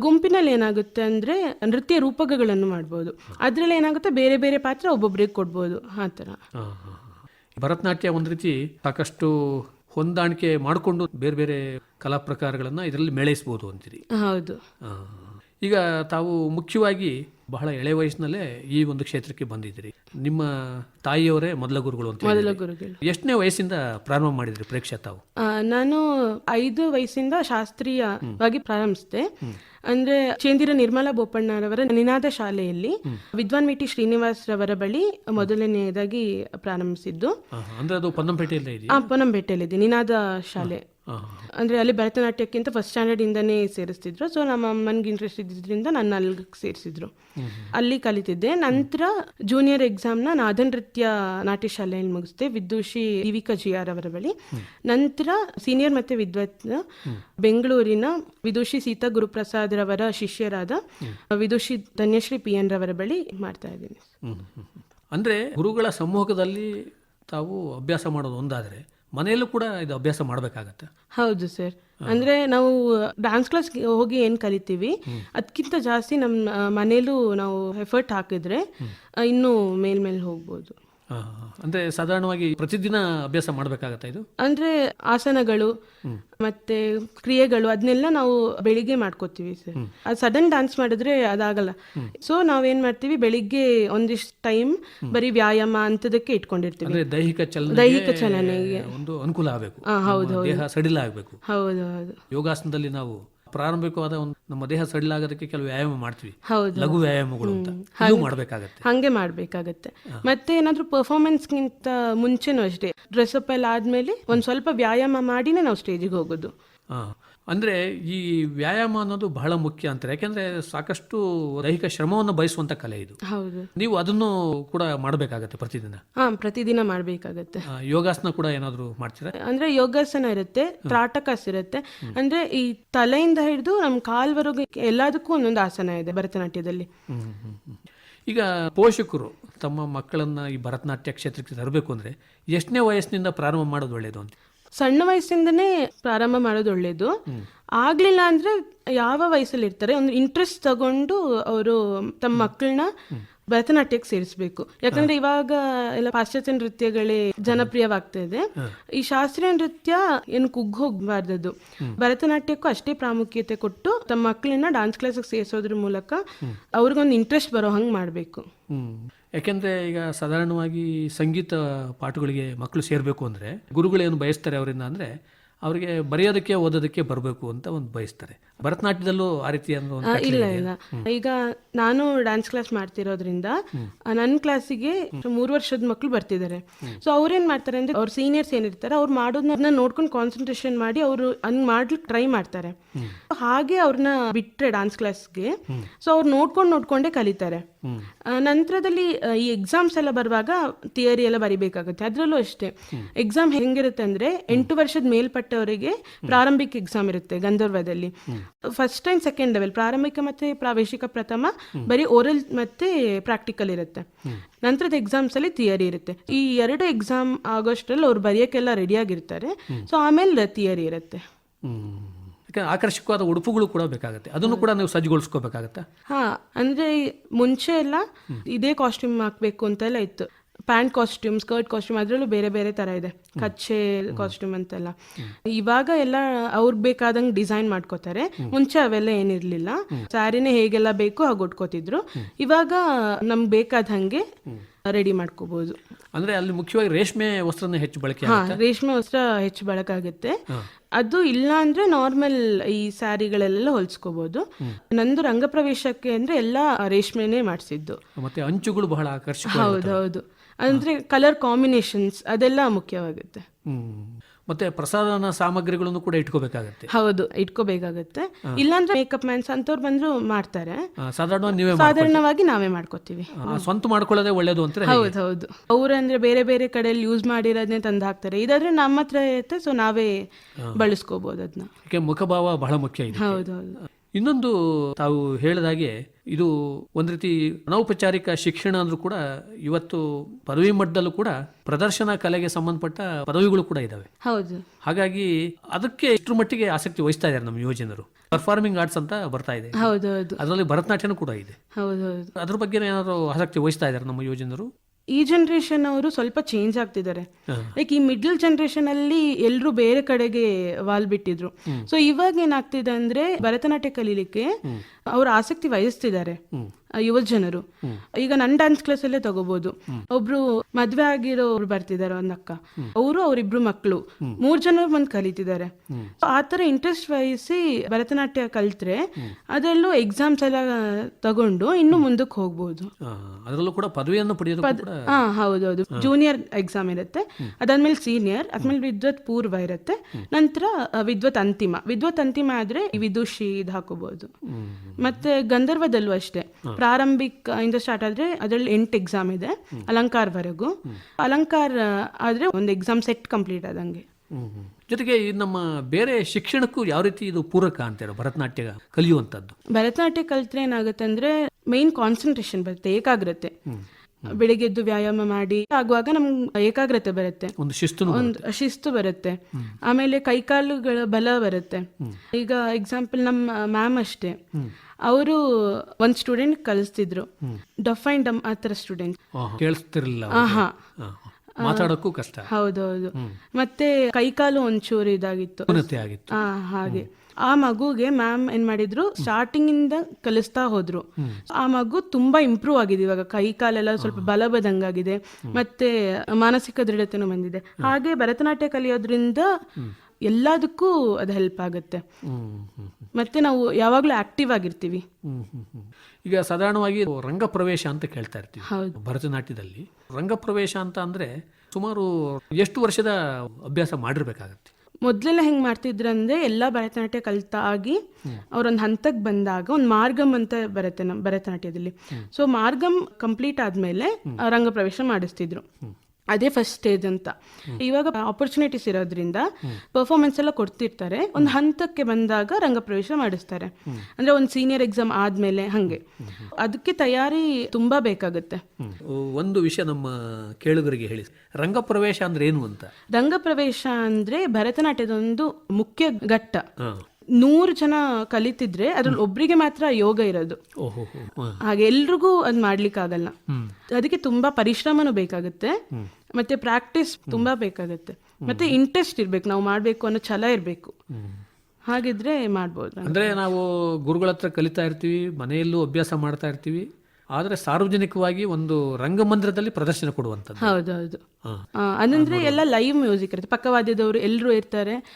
ಗುಂಪಿನಲ್ಲಿ ಏನಾಗುತ್ತೆ ಅಂದ್ರೆ ನೃತ್ಯ ರೂಪಕಗಳನ್ನು ಮಾಡ್ಬೋದು. ಅದರಲ್ಲಿ ಏನಾಗುತ್ತೆ ಬೇರೆ ಬೇರೆ ಪಾತ್ರ ಒಬ್ಬೊಬ್ಬರಿಗೆ ಕೊಡ್ಬೋದು. ಆ ಆ. ಭರತನಾಟ್ಯ ಒಂದು ರೀತಿ ಸಾಕಷ್ಟು ಹೊಂದಾಣಿಕೆ ಮಾಡಿಕೊಂಡು ಬೇರೆ ಬೇರೆ ಕಲಾ ಪ್ರಕಾರಗಳನ್ನು ಇದರಲ್ಲಿ ಮೇಳೈಸ್ಬೋದು ಅಂತೀರಿ. ಹೌದು. ಈಗ ತಾವು ಮುಖ್ಯವಾಗಿ ಬಹಳ ಎಳೆ ವಯಸ್ಸಿನಲ್ಲೇ ಈ ಒಂದು ಕ್ಷೇತ್ರಕ್ಕೆ ಬಂದಿದ್ದೀರಿ. ನಿಮ್ಮ ತಾಯಿಯವರೇ ಮೊದಲ ಗುರುಗಳು ಅಂತ ಮೊದಲ. ಗುರುಗಳು. ಎಷ್ಟನೇ ವಯಸ್ಸಿಂದ ಪ್ರಾರಂಭ ಮಾಡಿದ್ರಿ ಪ್ರೇಕ್ಷಕ ತಾವು? ನಾನು ಐದು ವಯಸ್ಸಿಂದ ಶಾಸ್ತ್ರೀಯವಾಗಿ ಪ್ರಾರಂಭಿಸಿದೆ. ಅಂದ್ರೆ ಚೇಂದಿರ ನಿರ್ಮಲಾ ಬೋಪಣ್ಣರವರ ನಿನಾದ ಶಾಲೆಯಲ್ಲಿ ವಿದ್ವಾನ್ ಮಿಟಿ ಶ್ರೀನಿವಾಸ್ ರವರ ಬಳಿ ಮೊದಲನೆಯದಾಗಿ ಪ್ರಾರಂಭಿಸಿದ್ದು. ಪೊನ್ನಂಪೇಟೆಯಲ್ಲಿ ಅಂದ್ರೆ ಅದು ಪೊನ್ನಂಪೇಟೆಯಲ್ಲೇ ಪೊನ್ನಂಪೇಟೆಯಲ್ಲಿದೆ ನಿನಾದ ಶಾಲೆ. ಅಂದ್ರೆ ಅಲ್ಲಿ ಭರತನಾಟ್ಯಕ್ಕಿಂತ ಫಸ್ಟ್ ಸ್ಟ್ಯಾಂಡರ್ಡಿಂದನೇ ಸೇರಿಸ್ತಿದ್ರು. ಸೊ ನಮ್ಮ ಅಮ್ಮನಿಗೆ ಇಂಟ್ರೆಸ್ಟ್ ಇದ್ದಿದ್ದರಿಂದ ನನ್ನ ಅಲ್ಲಿಗೆ ಸೇರಿಸಿದ್ರು. ಅಲ್ಲಿ ಕಲಿತಿದ್ದೆ. ನಂತರ ಜೂನಿಯರ್ ಎಕ್ಸಾಮ್ನ ನಾದ ನೃತ್ಯ ನಾಟ್ಯ ಶಾಲೆಯಲ್ಲಿ ಮುಗಿಸಿದೆ. ವಿದ್ಯುಷಿ ದಿವಿಕಾ ಜಿ ಆರ್ ಅವರ ಬಳಿ. ನಂತರ ಸೀನಿಯರ್ ಮತ್ತು ವಿದ್ವತ್ ಬೆಂಗಳೂರಿನ ವಿದುಷಿ ಸೀತಾ ಗುರುಪ್ರಸಾದ್ ರವರ ಶಿಷ್ಯರಾದ ವಿದುಷಿ ಧನ್ಯಶ್ರೀ ಪಿ ಎನ್ ರವರ ಬಳಿ ಮಾಡ್ತಾ ಇದ್ದೀನಿ. ಅಂದ್ರೆ ಗುರುಗಳ ಸಮ್ಮುಖದಲ್ಲಿ ತಾವು ಅಭ್ಯಾಸ ಮಾಡೋದು ಒಂದಾದ್ರೆ ಮನೆಯಲ್ಲೂ ಕೂಡ ಇದು ಅಭ್ಯಾಸ ಮಾಡಬೇಕಾಗತ್ತೆ. ಹೌದು ಸರ್. ಅಂದ್ರೆ ನಾವು ಡಾನ್ಸ್ ಕ್ಲಾಸ್ ಹೋಗಿ ಏನ್ ಕಲಿತೀವಿ ಅದಕ್ಕಿಂತ ಜಾಸ್ತಿ ನಮ್ಮ ಮನೇಲೂ ನಾವು ಎಫರ್ಟ್ ಹಾಕಿದ್ರೆ ಇನ್ನೂ ಮೇಲ್ಮೇಲೆ ಹೋಗ್ಬೋದು. ಅಂದ್ರೆ ಸಾಧಾರಣವಾಗಿ ಪ್ರತಿದಿನ ಅಭ್ಯಾಸ ಮಾಡಬೇಕಾಗತ್ತೆ ಇದು? ಅಂದ್ರೆ ಆಸನಗಳು ಮತ್ತೆ ಕ್ರಿಯೆಗಳು ಅದನ್ನೆಲ್ಲ ನಾವು ಬೆಳಿಗ್ಗೆ ಮಾಡ್ಕೋತೀವಿ ಸರ್. ಅದು ಸಡನ್ ಡಾನ್ಸ್ ಮಾಡಿದ್ರೆ ಅದಾಗಲ್ಲ. ಸೊ ನಾವೇನ್ ಮಾಡ್ತೀವಿ ಬೆಳಿಗ್ಗೆ ಒಂದಿಷ್ಟು ಟೈಮ್ ಬರೀ ವ್ಯಾಯಾಮ ಅಂತದಕ್ಕೆ ಇಟ್ಕೊಂಡಿರ್ತೀವಿ. ದೈಹಿಕ ಚಲನೆ ದೈಹಿಕ ಚಲನೆಗೆ. ಒಂದು ಅನುಕೂಲ ಆಗಬೇಕು. ಹೌದು, ದೇಹ ಸಡಿಲ ಆಗಬೇಕು. ಹೌದು ಹೌದು. ಯೋಗಾಸನದಲ್ಲಿ ನಾವು ಪ್ರಾರಂಭಿಕವಾದ ಒಂದು ನಮ್ಮ ದೇಹ ಸಡಿಲ ಆಗೋದಕ್ಕೆ ಕೆಲವು ವ್ಯಾಯಾಮ ಮಾಡ್ತೀವಿ. ಹೌದು. ಲಘು ವ್ಯಾಯಾಮಗಳು ಅಂತ. ಮಾಡಬೇಕಾಗತ್ತೆ. ಹಂಗೆ ಮಾಡಬೇಕಾಗತ್ತೆ. ಮತ್ತೆ ಏನಾದ್ರೂ ಪರ್ಫಾರ್ಮೆನ್ಸ್ಗಿಂತ ಮುಂಚೆನೂ ಅಷ್ಟೇ. ಡ್ರೆಸ್ ಅಪ್ ಎಲ್ಲ ಆದ್ಮೇಲೆ ಒಂದ್ ಸ್ವಲ್ಪ ವ್ಯಾಯಾಮ ಮಾಡಿನೇ ನಾವು ಸ್ಟೇಜಿಗೆ ಹೋಗೋದು. ಅಂದ್ರೆ ಈ ವ್ಯಾಯಾಮ ಅನ್ನೋದು ಬಹಳ ಮುಖ್ಯ ಅಂತಾರೆ. ಯಾಕೆಂದರೆ ಸಾಕಷ್ಟು ದೈಹಿಕ ಶ್ರಮವನ್ನು ಬಯಸುವಂಥ ಕಲೆ ಇದು. ಹೌದು. ನೀವು ಅದನ್ನು ಕೂಡ ಮಾಡಬೇಕಾಗತ್ತೆ ಪ್ರತಿದಿನ? ಹಾ ಪ್ರತಿದಿನ ಮಾಡಬೇಕಾಗತ್ತೆ. ಯೋಗಾಸನ ಕೂಡ ಏನಾದರೂ ಮಾಡ್ತೀರಾ? ಅಂದ್ರೆ ಯೋಗಾಸನ ಇರುತ್ತೆ ತ್ರಾಟಕಾಸ ಇರುತ್ತೆ. ಅಂದ್ರೆ ಈ ತಲೆಯಿಂದ ಹಿಡಿದು ನಮ್ಮ ಕಾಲ್ವರೆಗೂ ಎಲ್ಲದಕ್ಕೂ ಒಂದೊಂದು ಆಸನ ಇದೆ ಭರತನಾಟ್ಯದಲ್ಲಿ. ಈಗ ಪೋಷಕರು ತಮ್ಮ ಮಕ್ಕಳನ್ನ ಈ ಭರತನಾಟ್ಯ ಕ್ಷೇತ್ರಕ್ಕೆ ತರಬೇಕು ಅಂದ್ರೆ ಎಷ್ಟನೇ ವಯಸ್ಸಿನಿಂದ ಪ್ರಾರಂಭ ಮಾಡೋದು ಒಳ್ಳೆಯದು ಅಂತ? ಸಣ್ಣ ವಯಸ್ಸಿಂದನೇ ಪ್ರಾರಂಭ ಮಾಡೋದು ಒಳ್ಳೇದು. ಆಗ್ಲಿಲ್ಲ ಅಂದ್ರೆ ಯಾವ ವಯಸ್ಸಲ್ಲಿ ಇರ್ತಾರೆ ಒಂದು ಇಂಟ್ರೆಸ್ಟ್ ತಗೊಂಡು ಅವರು ತಮ್ಮ ಮಕ್ಕಳನ್ನ ಭರತನಾಟ್ಯಕ್ಕೆ ಸೇರಿಸಬೇಕು. ಯಾಕಂದ್ರೆ ಇವಾಗ ಎಲ್ಲ ಪಾಶ್ಚಾತ್ಯ ನೃತ್ಯಗಳೇ ಜನಪ್ರಿಯವಾಗ್ತಾ ಇದೆ. ಈ ಶಾಸ್ತ್ರೀಯ ನೃತ್ಯ ಏನು ಕುಗ್ಗ ಹೋಗ್ಬಾರ್ದದು ಭರತನಾಟ್ಯಕ್ಕೂ ಅಷ್ಟೇ ಪ್ರಾಮುಖ್ಯತೆ ಕೊಟ್ಟು ತಮ್ಮ ಮಕ್ಕಳನ್ನ ಡಾನ್ಸ್ ಕ್ಲಾಸ್ಗೆ ಸೇರಿಸೋದ್ರ ಮೂಲಕ ಅವ್ರಿಗೊಂದು ಇಂಟ್ರೆಸ್ಟ್ ಬರೋ ಹಂಗೆ ಮಾಡಬೇಕು. ಹ್ಮ್. ಯಾಕೆಂದ್ರೆ ಈಗ ಸಾಧಾರಣವಾಗಿ ಸಂಗೀತ ಪಾಠಗಳಿಗೆ ಮಕ್ಕಳು ಸೇರಬೇಕು ಅಂದ್ರೆ ಗುರುಗಳು ಏನು ಬಯಸ್ತಾರೆ ಅವರಿಂದ ಅಂದ್ರೆ ಅವರಿಗೆ ಬರೆಯೋದಕ್ಕೆ ಓದೋದಕ್ಕೆ ಬರಬೇಕು ಅಂತ ಒಂದು ಬಯಸ್ತಾರೆ. ಭರತನಾಟ್ಯದಲ್ಲೂ ಆ ರೀತಿ ಇಲ್ಲ ಇಲ್ಲ. ಈಗ ನಾನು ಡ್ಯಾನ್ಸ್ ಕ್ಲಾಸ್ ಮಾಡ್ತಿರೋದ್ರಿಂದ ನನ್ನ ಕ್ಲಾಸಿಗೆ ಮೂರು ವರ್ಷದ ಮಕ್ಕಳು ಬರ್ತಿದ್ದಾರೆ. ಸೊ ಅವ್ರೇನ್ ಮಾಡ್ತಾರೆ ಅಂದ್ರೆ ಅವ್ರ ಸೀನಿಯರ್ಸ್ ಏನಿರ್ತಾರೆ ಅವ್ರು ಮಾಡೋದನ್ನ ನೋಡ್ಕೊಂಡು ಕಾನ್ಸಂಟ್ರೇಷನ್ ಮಾಡಿ ಅವರು ಹಂಗ್ ಮಾಡ್ಲಿಕ್ಕೆ ಟ್ರೈ ಮಾಡ್ತಾರೆ. ಹಾಗೆ ಅವ್ರನ್ನ ಬಿಟ್ರೆ ಡಾನ್ಸ್ ಕ್ಲಾಸ್ಗೆ ಸೊ ಅವ್ರು ನೋಡ್ಕೊಂಡು ನೋಡ್ಕೊಂಡೇ ಕಲಿತಾರೆ. ನಂತರದಲ್ಲಿ ಈ ಎಕ್ಸಾಮ್ಸ್ ಎಲ್ಲ ಬರುವಾಗ ಥಿಯರಿ ಎಲ್ಲ ಬರಿಬೇಕಾಗುತ್ತೆ. ಅದರಲ್ಲೂ ಅಷ್ಟೇ. ಎಕ್ಸಾಮ್ ಹೆಂಗಿರುತ್ತೆ ಅಂದ್ರೆ ಎಂಟು ವರ್ಷದ ಮೇಲ್ಪಟ್ಟವರಿಗೆ ಪ್ರಾರಂಭಿಕ ಎಕ್ಸಾಮ್ ಇರುತ್ತೆ ಗಂಧರ್ವದಲ್ಲಿ. ಫಸ್ಟ್ ಟೈಮ್ ಸೆಕೆಂಡ್ ಲೆವೆಲ್ ಪ್ರಾರಂಭಿಕ ಮತ್ತೆ ಪ್ರಾವೇಶಿಕ ಪ್ರಥಮ ಬರೀ ಓರಲ್ ಮತ್ತೆ ಪ್ರಾಕ್ಟಿಕಲ್ ಇರುತ್ತೆ. ನಂತರದ ಎಕ್ಸಾಮ್ಸ್ ಅಲ್ಲಿ ಥಿಯರಿ ಇರುತ್ತೆ. ಈ ಎರಡು ಎಕ್ಸಾಮ್ ಆಗೋಷ್ಟರಲ್ಲಿ ಅವ್ರು ಬರೆಯೋಕ್ಕೆಲ್ಲ ರೆಡಿ ಆಗಿರ್ತಾರೆ. ಸೊ ಆಮೇಲೆ ಥಿಯರಿ ಇರುತ್ತೆ. ಯಾಕಂದ್ರೆ ಆಕರ್ಷಕವಾದ ಉಡುಪುಗಳು ಕೂಡ ಬೇಕಾಗುತ್ತೆ. ಅದನ್ನು ಕೂಡ ನೀವು ಸಜ್ಜುಗೊಳಿಸ್ಕೋಬೇಕಾಗತ್ತೆ? ಹಾ ಅಂದ್ರೆ ಮುಂಚೆ ಎಲ್ಲ ಇದೇ ಕಾಸ್ಟ್ಯೂಮ್ ಹಾಕ್ಬೇಕು ಅಂತೆಲ್ಲ ಇತ್ತು. ಪ್ಯಾಂಟ್ ಕಾಸ್ಟ್ಯೂಮ್ ಸ್ಕರ್ಟ್ ಕಾಸ್ಟ್ಯೂಮ್ ಅದರಲ್ಲೂ ಬೇರೆ ಬೇರೆ ತರ ಇದೆ. ಕಚ್ಚೆ ಕಾಸ್ಟ್ಯೂಮ್ ಅಂತೆಲ್ಲ. ಇವಾಗ ಎಲ್ಲ ಅವ್ರಿಗೆ ಬೇಕಾದಂಗೆ ಡಿಸೈನ್ ಮಾಡ್ಕೋತಾರೆ. ಮುಂಚೆ ಅವೆಲ್ಲ ಏನಿರಲಿಲ್ಲ. ಸ್ಯಾರಿನೇ ಹೇಗೆಲ್ಲ ಬೇಕು ಹಾಗೆ ಉಟ್ಕೋತಿದ್ರು. ಇವಾಗ ನಮ್ಗೆ ಬೇಕಾದ ಹಂಗೆ ರೆಡಿ ಮಾಡ್ಕೋಬಹುದು ಅಂದ್ರೆ ಅಲ್ಲಿ ಮುಖ್ಯವಾಗಿ ರೇಷ್ಮೆ ವಸ್ತ್ರನ ಹೆಚ್ಚು ಬಳಕೆ ಹಾ ರೇಷ್ಮೆ ವಸ್ತ್ರ ಹೆಚ್ಚು ಬಳಕಾಗುತ್ತೆ. ಅದು ಇಲ್ಲ ಅಂದ್ರೆ ನಾರ್ಮಲ್ ಈ ಸ್ಯಾರಿಗಳೆಲ್ಲ ಹೊಲ್ಸ್ಕೋಬಹುದು ನಂದು ರಂಗಪ್ರವೇಶಕ್ಕೆ ಅಂದ್ರೆ ಎಲ್ಲ ರೇಷ್ಮೆನೆ ಮಾಡಿಸಿದ್ದು. ಮತ್ತೆ ಅಂಚುಗಳು ಬಹಳ ಆಕರ್ಷಕ ಹೌದೌದು ಅಂದ್ರೆ ಕಲರ್ ಕಾಂಬಿನೇಷನ್ಸ್ ಅದೆಲ್ಲ ಮುಖ್ಯವಾಗುತ್ತೆ. ಮತ್ತೆ ಪ್ರಸಾದನ ಸಾಮಗ್ರಿಗಳನ್ನು ಕೂಡ ಇಟ್ಕೋಬೇಕಾಗತ್ತೆ. ಹೌದು ಇಟ್ಕೋಬೇಕಾಗತ್ತೆ. ಇಲ್ಲಾಂದ್ರೆ ಮೇಕಪ್ ಮ್ಯಾನ್ಸ್ ಅಂತವ್ರು ಬಂದ್ರು ಮಾಡ್ತಾರೆ. ಸಾಧಾರಣವಾಗಿ ನೀವೇ ಸಾಧಾರಣವಾಗಿ ನಾವೇ ಮಾಡ್ಕೋತೀವಿ. ಸ್ವಂತ ಮಾಡ್ಕೊಳ್ಳೋದೇ ಒಳ್ಳೇದು ಅಂತ ಹೌದು ಹೌದು. ಅವ್ರಂದ್ರೆ ಬೇರೆ ಬೇರೆ ಕಡೆಯಲ್ಲಿ ಯೂಸ್ ಮಾಡಿರೋದನ್ನೇ ತಂದು ಹಾಕ್ತಾರೆ. ಇದಾದ್ರೆ ನಮ್ಮ ಹತ್ರ ಇರುತ್ತೆ ಸೊ ನಾವೇ ಬಳಸ್ಕೋಬಹುದು ಅದನ್ನ ಮುಖಭಾವ ಬಹಳ ಮುಖ್ಯ ಇದೆ. ಹೌದು ಹೌದು. ಇನ್ನೊಂದು ತಾವು ಹೇಳಿದಾಗೆ ಇದು ಒಂದ್ ರೀತಿ ಅನೌಪಚಾರಿಕ ಶಿಕ್ಷಣ ಅಂದ್ರೂ ಕೂಡ ಇವತ್ತು ಪದವಿ ಮಟ್ಟದಲ್ಲೂ ಕೂಡ ಪ್ರದರ್ಶನ ಕಲೆಗೆ ಸಂಬಂಧಪಟ್ಟ ಪದವಿಗಳು ಕೂಡ ಇದಾವೆ. ಹೌದು. ಹಾಗಾಗಿ ಅದಕ್ಕೆ ಇಷ್ಟು ಮಟ್ಟಿಗೆ ಆಸಕ್ತಿ ವಹಿಸ್ತಾ ಇದ್ದಾರೆ ನಮ್ಮ ಯುವಜನರು. ಪರ್ಫಾರ್ಮಿಂಗ್ ಆರ್ಟ್ಸ್ ಅಂತ ಬರ್ತಾ ಇದೆ. ಹೌದು ಹೌದು ಅದರಲ್ಲಿ ಭರತನಾಟ್ಯನೂ ಕೂಡ ಇದೆ. ಹೌದು ಹೌದು ಅದ್ರ ಬಗ್ಗೆ ಏನಾದ್ರು ಆಸಕ್ತಿ ವಹಿಸ್ತಾ ಇದ್ದಾರೆ ನಮ್ಮ ಯುವಜನರು? ಈ ಜನರೇಷನ್ ಅವರು ಸ್ವಲ್ಪ ಚೇಂಜ್ ಆಗ್ತಿದ್ದಾರೆ. ಲೈಕ್ ಈ ಮಿಡ್ಲ್ ಜನರೇಷನ್ ಅಲ್ಲಿ ಎಲ್ಲರೂ ಬೇರೆ ಕಡೆಗೆ ವಾಲ್ ಬಿಟ್ಟಿದ್ರು ಸೊ ಇವಾಗ ಏನಾಗ್ತಿದೆ ಅಂದ್ರೆ ಭರತನಾಟ್ಯ ಕಲೀಲಿಕ್ಕೆ ಅವ್ರ ಆಸಕ್ತಿ ವಹಿಸ್ತಿದ್ದಾರೆ ಯುವ ಜನರು ಈಗ ನನ್ನ ಡ್ಯಾನ್ಸ್ ಕ್ಲಾಸ್ ಅಲ್ಲೇ ತಗೋಬಹುದು ಒಬ್ರು ಮದ್ವೆ ಆಗಿರೋ ಒಬ್ರು ಬರ್ತಿದ್ದಾರೆ ಒಂದ್ ಅಕ್ಕ. ಅವರು ಅವ್ರಿಬ್ರು ಮಕ್ಕಳು ಮೂರ್ ಜನ ಬಂದು ಕಲಿತಿದ್ದಾರೆ. ಆತರ ಇಂಟ್ರೆಸ್ಟ್ ವಹಿಸಿ ಭರತನಾಟ್ಯ ಕಲ್ತ್ರೆ ಅದರಲ್ಲೂ ಎಕ್ಸಾಮ್ಸ್ ಎಲ್ಲ ತಗೊಂಡು ಇನ್ನು ಮುಂದಕ್ಕೆ ಹೋಗ್ಬೋದು. ಅದರಲ್ಲೂ ಕೂಡ ಪದವಿಯನ್ನು ಪಡೆಯೋದು ಹಾ ಹೌದೌದು. ಜೂನಿಯರ್ ಎಕ್ಸಾಮ್ ಇರುತ್ತೆ. ಅದಾದ್ಮೇಲೆ ಸೀನಿಯರ್ ಅದ್ಮೇಲೆ ವಿದ್ವತ್ ಪೂರ್ವ ಇರುತ್ತೆ. ನಂತರ ವಿದ್ವತ್ ಅಂತಿಮ. ವಿದ್ವತ್ ಅಂತಿಮ ಆದ್ರೆ ವಿದುಷಿ ಇದು ಹಾಕೋಬಹುದು ಮತ್ತೆ ಗಂಧರ್ವದಲ್ಲೂ ಅಷ್ಟೇ. ಪ್ರಾರಂಭಿಕ ಇಂದ ಸ್ಟಾರ್ಟ್ ಆದ್ರೆ ಅದ್ರಲ್ಲಿ ಎಂಟು ಎಕ್ಸಾಮ್ ಇದೆ ಅಲಂಕಾರವರೆಗೂ ಅಲಂಕಾರ ಆದ್ರೆ ಒಂದು ಎಕ್ಸಾಮ್ ಸೆಟ್ ಕಂಪ್ಲೀಟ್ ಆದಂಗೆ. ಜೊತೆಗೆ ನಮ್ಮ ಬೇರೆ ಶಿಕ್ಷಣಕ್ಕೂ ಯಾವ ರೀತಿ ಇದು ಪೂರಕ ಅಂತೀರ ಭರತನಾಟ್ಯ ಕಲಿಯುವಂತದ್ದು ಭರತನಾಟ್ಯ ಕಲಿತ್ರೆ ಏನಾಗುತ್ತೆ ಅಂದ್ರೆ ಮೈನ್ ಕಾನ್ಸಂಟ್ರೇಷನ್ ಬರುತ್ತೆ ಏಕಾಗ್ರತೆ. ಬೆಳಿಗ್ಗೆ ಎದ್ದು ವ್ಯಾಯಾಮ ಮಾಡಿ ಆಗುವಾಗ ನಮ್ಗೆ ಏಕಾಗ್ರತೆ ಬರುತ್ತೆ. ಒಂದು ಶಿಸ್ತು ಒಂದು ಶಿಸ್ತು ಬರುತ್ತೆ. ಆಮೇಲೆ ಕೈಕಾಲುಗಳ ಬಲ ಬರುತ್ತೆ. ಈಗ ಎಕ್ಸಾಂಪಲ್ ನಮ್ಮ ಮ್ಯಾಮ್ ಅಷ್ಟೇ. ಅವರು ಒಂದ್ ಸ್ಟೂಡೆಂಟ್ ಕಲಿಸ್ತಿದ್ರು. ಡಫ್ ಅಂಡ್ ಡಮ್ ಆ ಥರ ಸ್ಟೂಡೆಂಟ್ ಕೇಳಿಸ್ತಿರ್ಲಿಲ್ಲ ಮಾತಾಡೋಕ್ಕೂ ಕಷ್ಟ. ಹೌದೌದು. ಮತ್ತೆ ಕೈಕಾಲು ಒಂಚೂರು ಇದಾಗಿತ್ತು. ಆಗಿತ್ತು. ಹಾಗೆ. ಆ ಮಗುಗೆ ಮ್ಯಾಮ್ ಏನ್ ಮಾಡಿದ್ರು? ಸ್ಟಾರ್ಟಿಂಗ್ ಇಂದ ಕಲಿಸ್ತಾ ಹೋದ್ರು. ಆ ಮಗು ತುಂಬಾ ಇಂಪ್ರೂವ್ ಆಗಿದೆ ಇವಾಗ. ಕೈ ಕಾಲೆಲ್ಲ ಸ್ವಲ್ಪ ಬಲ ಬದಂಗಾಗಿದೆ ಮತ್ತೆ ಮಾನಸಿಕ ದೃಢತೆನೂ ಬಂದಿದೆ. ಹಾಗೆ ಭರತನಾಟ್ಯ ಕಲಿಯೋದ್ರಿಂದ ಎಲ್ಲದಕ್ಕೂ ಅದು ಹೆಲ್ಪ್ ಆಗುತ್ತೆ. ಮತ್ತೆ ನಾವು ಯಾವಾಗ್ಲೂ ಆಕ್ಟಿವ್ ಆಗಿರ್ತೀವಿ. ಈಗ ಸಾಧಾರಣವಾಗಿ ರಂಗ ಪ್ರವೇಶ ಅಂತ ಕೇಳ್ತಾ ಇರ್ತೀವಿ. ಭರತನಾಟ್ಯದಲ್ಲಿ. ರಂಗ ಪ್ರವೇಶ ಅಂತ ಅಂದ್ರೆ ಸುಮಾರು ಎಷ್ಟು ವರ್ಷದ ಅಭ್ಯಾಸ ಮಾಡಿರ್ಬೇಕಾಗತ್ತೆ? ಮೊದಲೆಲ್ಲ ಹೆಂಗ್ ಮಾಡ್ತಿದ್ರಂದ್ರೆ ಎಲ್ಲಾ ಭರತನಾಟ್ಯ ಕಲ್ತಾಗಿ ಅವ್ರೊಂದು ಹಂತಕ್ಕೆ ಬಂದಾಗ ಒಂದ್ ಮಾರ್ಗಮ್ ಅಂತ ಬರುತ್ತೆ ನಮ್ಮ ಭರತನಾಟ್ಯದಲ್ಲಿ ಸೊ ಮಾರ್ಗಮ್ ಕಂಪ್ಲೀಟ್ ಆದಮೇಲೆ ಆ ರಂಗ ಪ್ರವೇಶ ಮಾಡಿಸ್ತಿದ್ರು ಅದೇ ಫಸ್ಟ್ ಸ್ಟೇಜ್ ಅಂತ. ಇವಾಗ ಆಪರ್ಚುನಿಟೀಸ್ ಇರೋದ್ರಿಂದ ಪರ್ಫಾರ್ಮೆನ್ಸ್ ಎಲ್ಲ ಕೊಡ್ತಿರ್ತಾರೆ. ಒಂದು ಹಂತಕ್ಕೆ ಬಂದಾಗ ರಂಗ ಪ್ರವೇಶ ಮಾಡಿಸ್ತಾರೆ. ಅಂದ್ರೆ ಒಂದು ಸೀನಿಯರ್ ಎಕ್ಸಾಮ್ ಆದ್ಮೇಲೆ ಹಂಗೆ. ಅದಕ್ಕೆ ತಯಾರಿ ತುಂಬಾ ಬೇಕಾಗುತ್ತೆ. ಒಂದು ವಿಷಯ ನಮ್ಮ ಕೇಳುಗರಿಗೆ ಹೇಳಿ. ರಂಗ ಪ್ರವೇಶ ಅಂದ್ರೆ ಏನು ಅಂತ? ರಂಗ ಪ್ರವೇಶ ಅಂದ್ರೆ ಭರತನಾಟ್ಯದ ಒಂದು ಮುಖ್ಯ ಘಟ್ಟ. ನೂರು ಜನ ಕಲಿತಿದ್ರೆ ಅದ್ರಲ್ಲಿ ಒಬ್ರಿಗೆ ಮಾತ್ರ ಯೋಗ ಇರೋದು. ಹಾಗೆ ಎಲ್ರಿಗೂ ಅದ್ ಮಾಡ್ಲಿಕ್ಕಾಗಲ್ಲ. ಅದಕ್ಕೆ ತುಂಬಾ ಪರಿಶ್ರಮನೂ ಬೇಕಾಗುತ್ತೆ. ಮತ್ತೆ ಪ್ರಾಕ್ಟೀಸ್ ತುಂಬಾ ಬೇಕಾಗುತ್ತೆ. ಮತ್ತೆ ಇಂಟ್ರೆಸ್ಟ್ ಇರ್ಬೇಕು ನಾವು ಮಾಡ್ಬೇಕು ಅನ್ನೋ ಛಲ ಇರ್ಬೇಕು. ಹಾಗಿದ್ರೆ ಮಾಡ್ಬೋದು ಅಂದ್ರೆ ನಾವು ಗುರುಗಳ ಹತ್ರ ಕಲಿತಾ ಇರ್ತೀವಿ ಮನೆಯಲ್ಲೂ ಅಭ್ಯಾಸ ಮಾಡ್ತಾ ಇರ್ತೀವಿ ಆದ್ರೆ ಸಾರ್ವಜನಿಕವಾಗಿ ಒಂದು ರಂಗಮಂದಿರದಲ್ಲಿ ಪ್ರದರ್ಶನ ಕೊಡುವಂಥದ್ದು. ಹೌದೌದು. ಅದಂದ್ರೆ ಎಲ್ಲ ಲೈವ್ ಮ್ಯೂಸಿಕ್ ಇರುತ್ತೆ. ಪಕ್ಕವಾದ್ಯದವರು ಎಲ್ಲರೂ ಇರ್ತಾರೆ.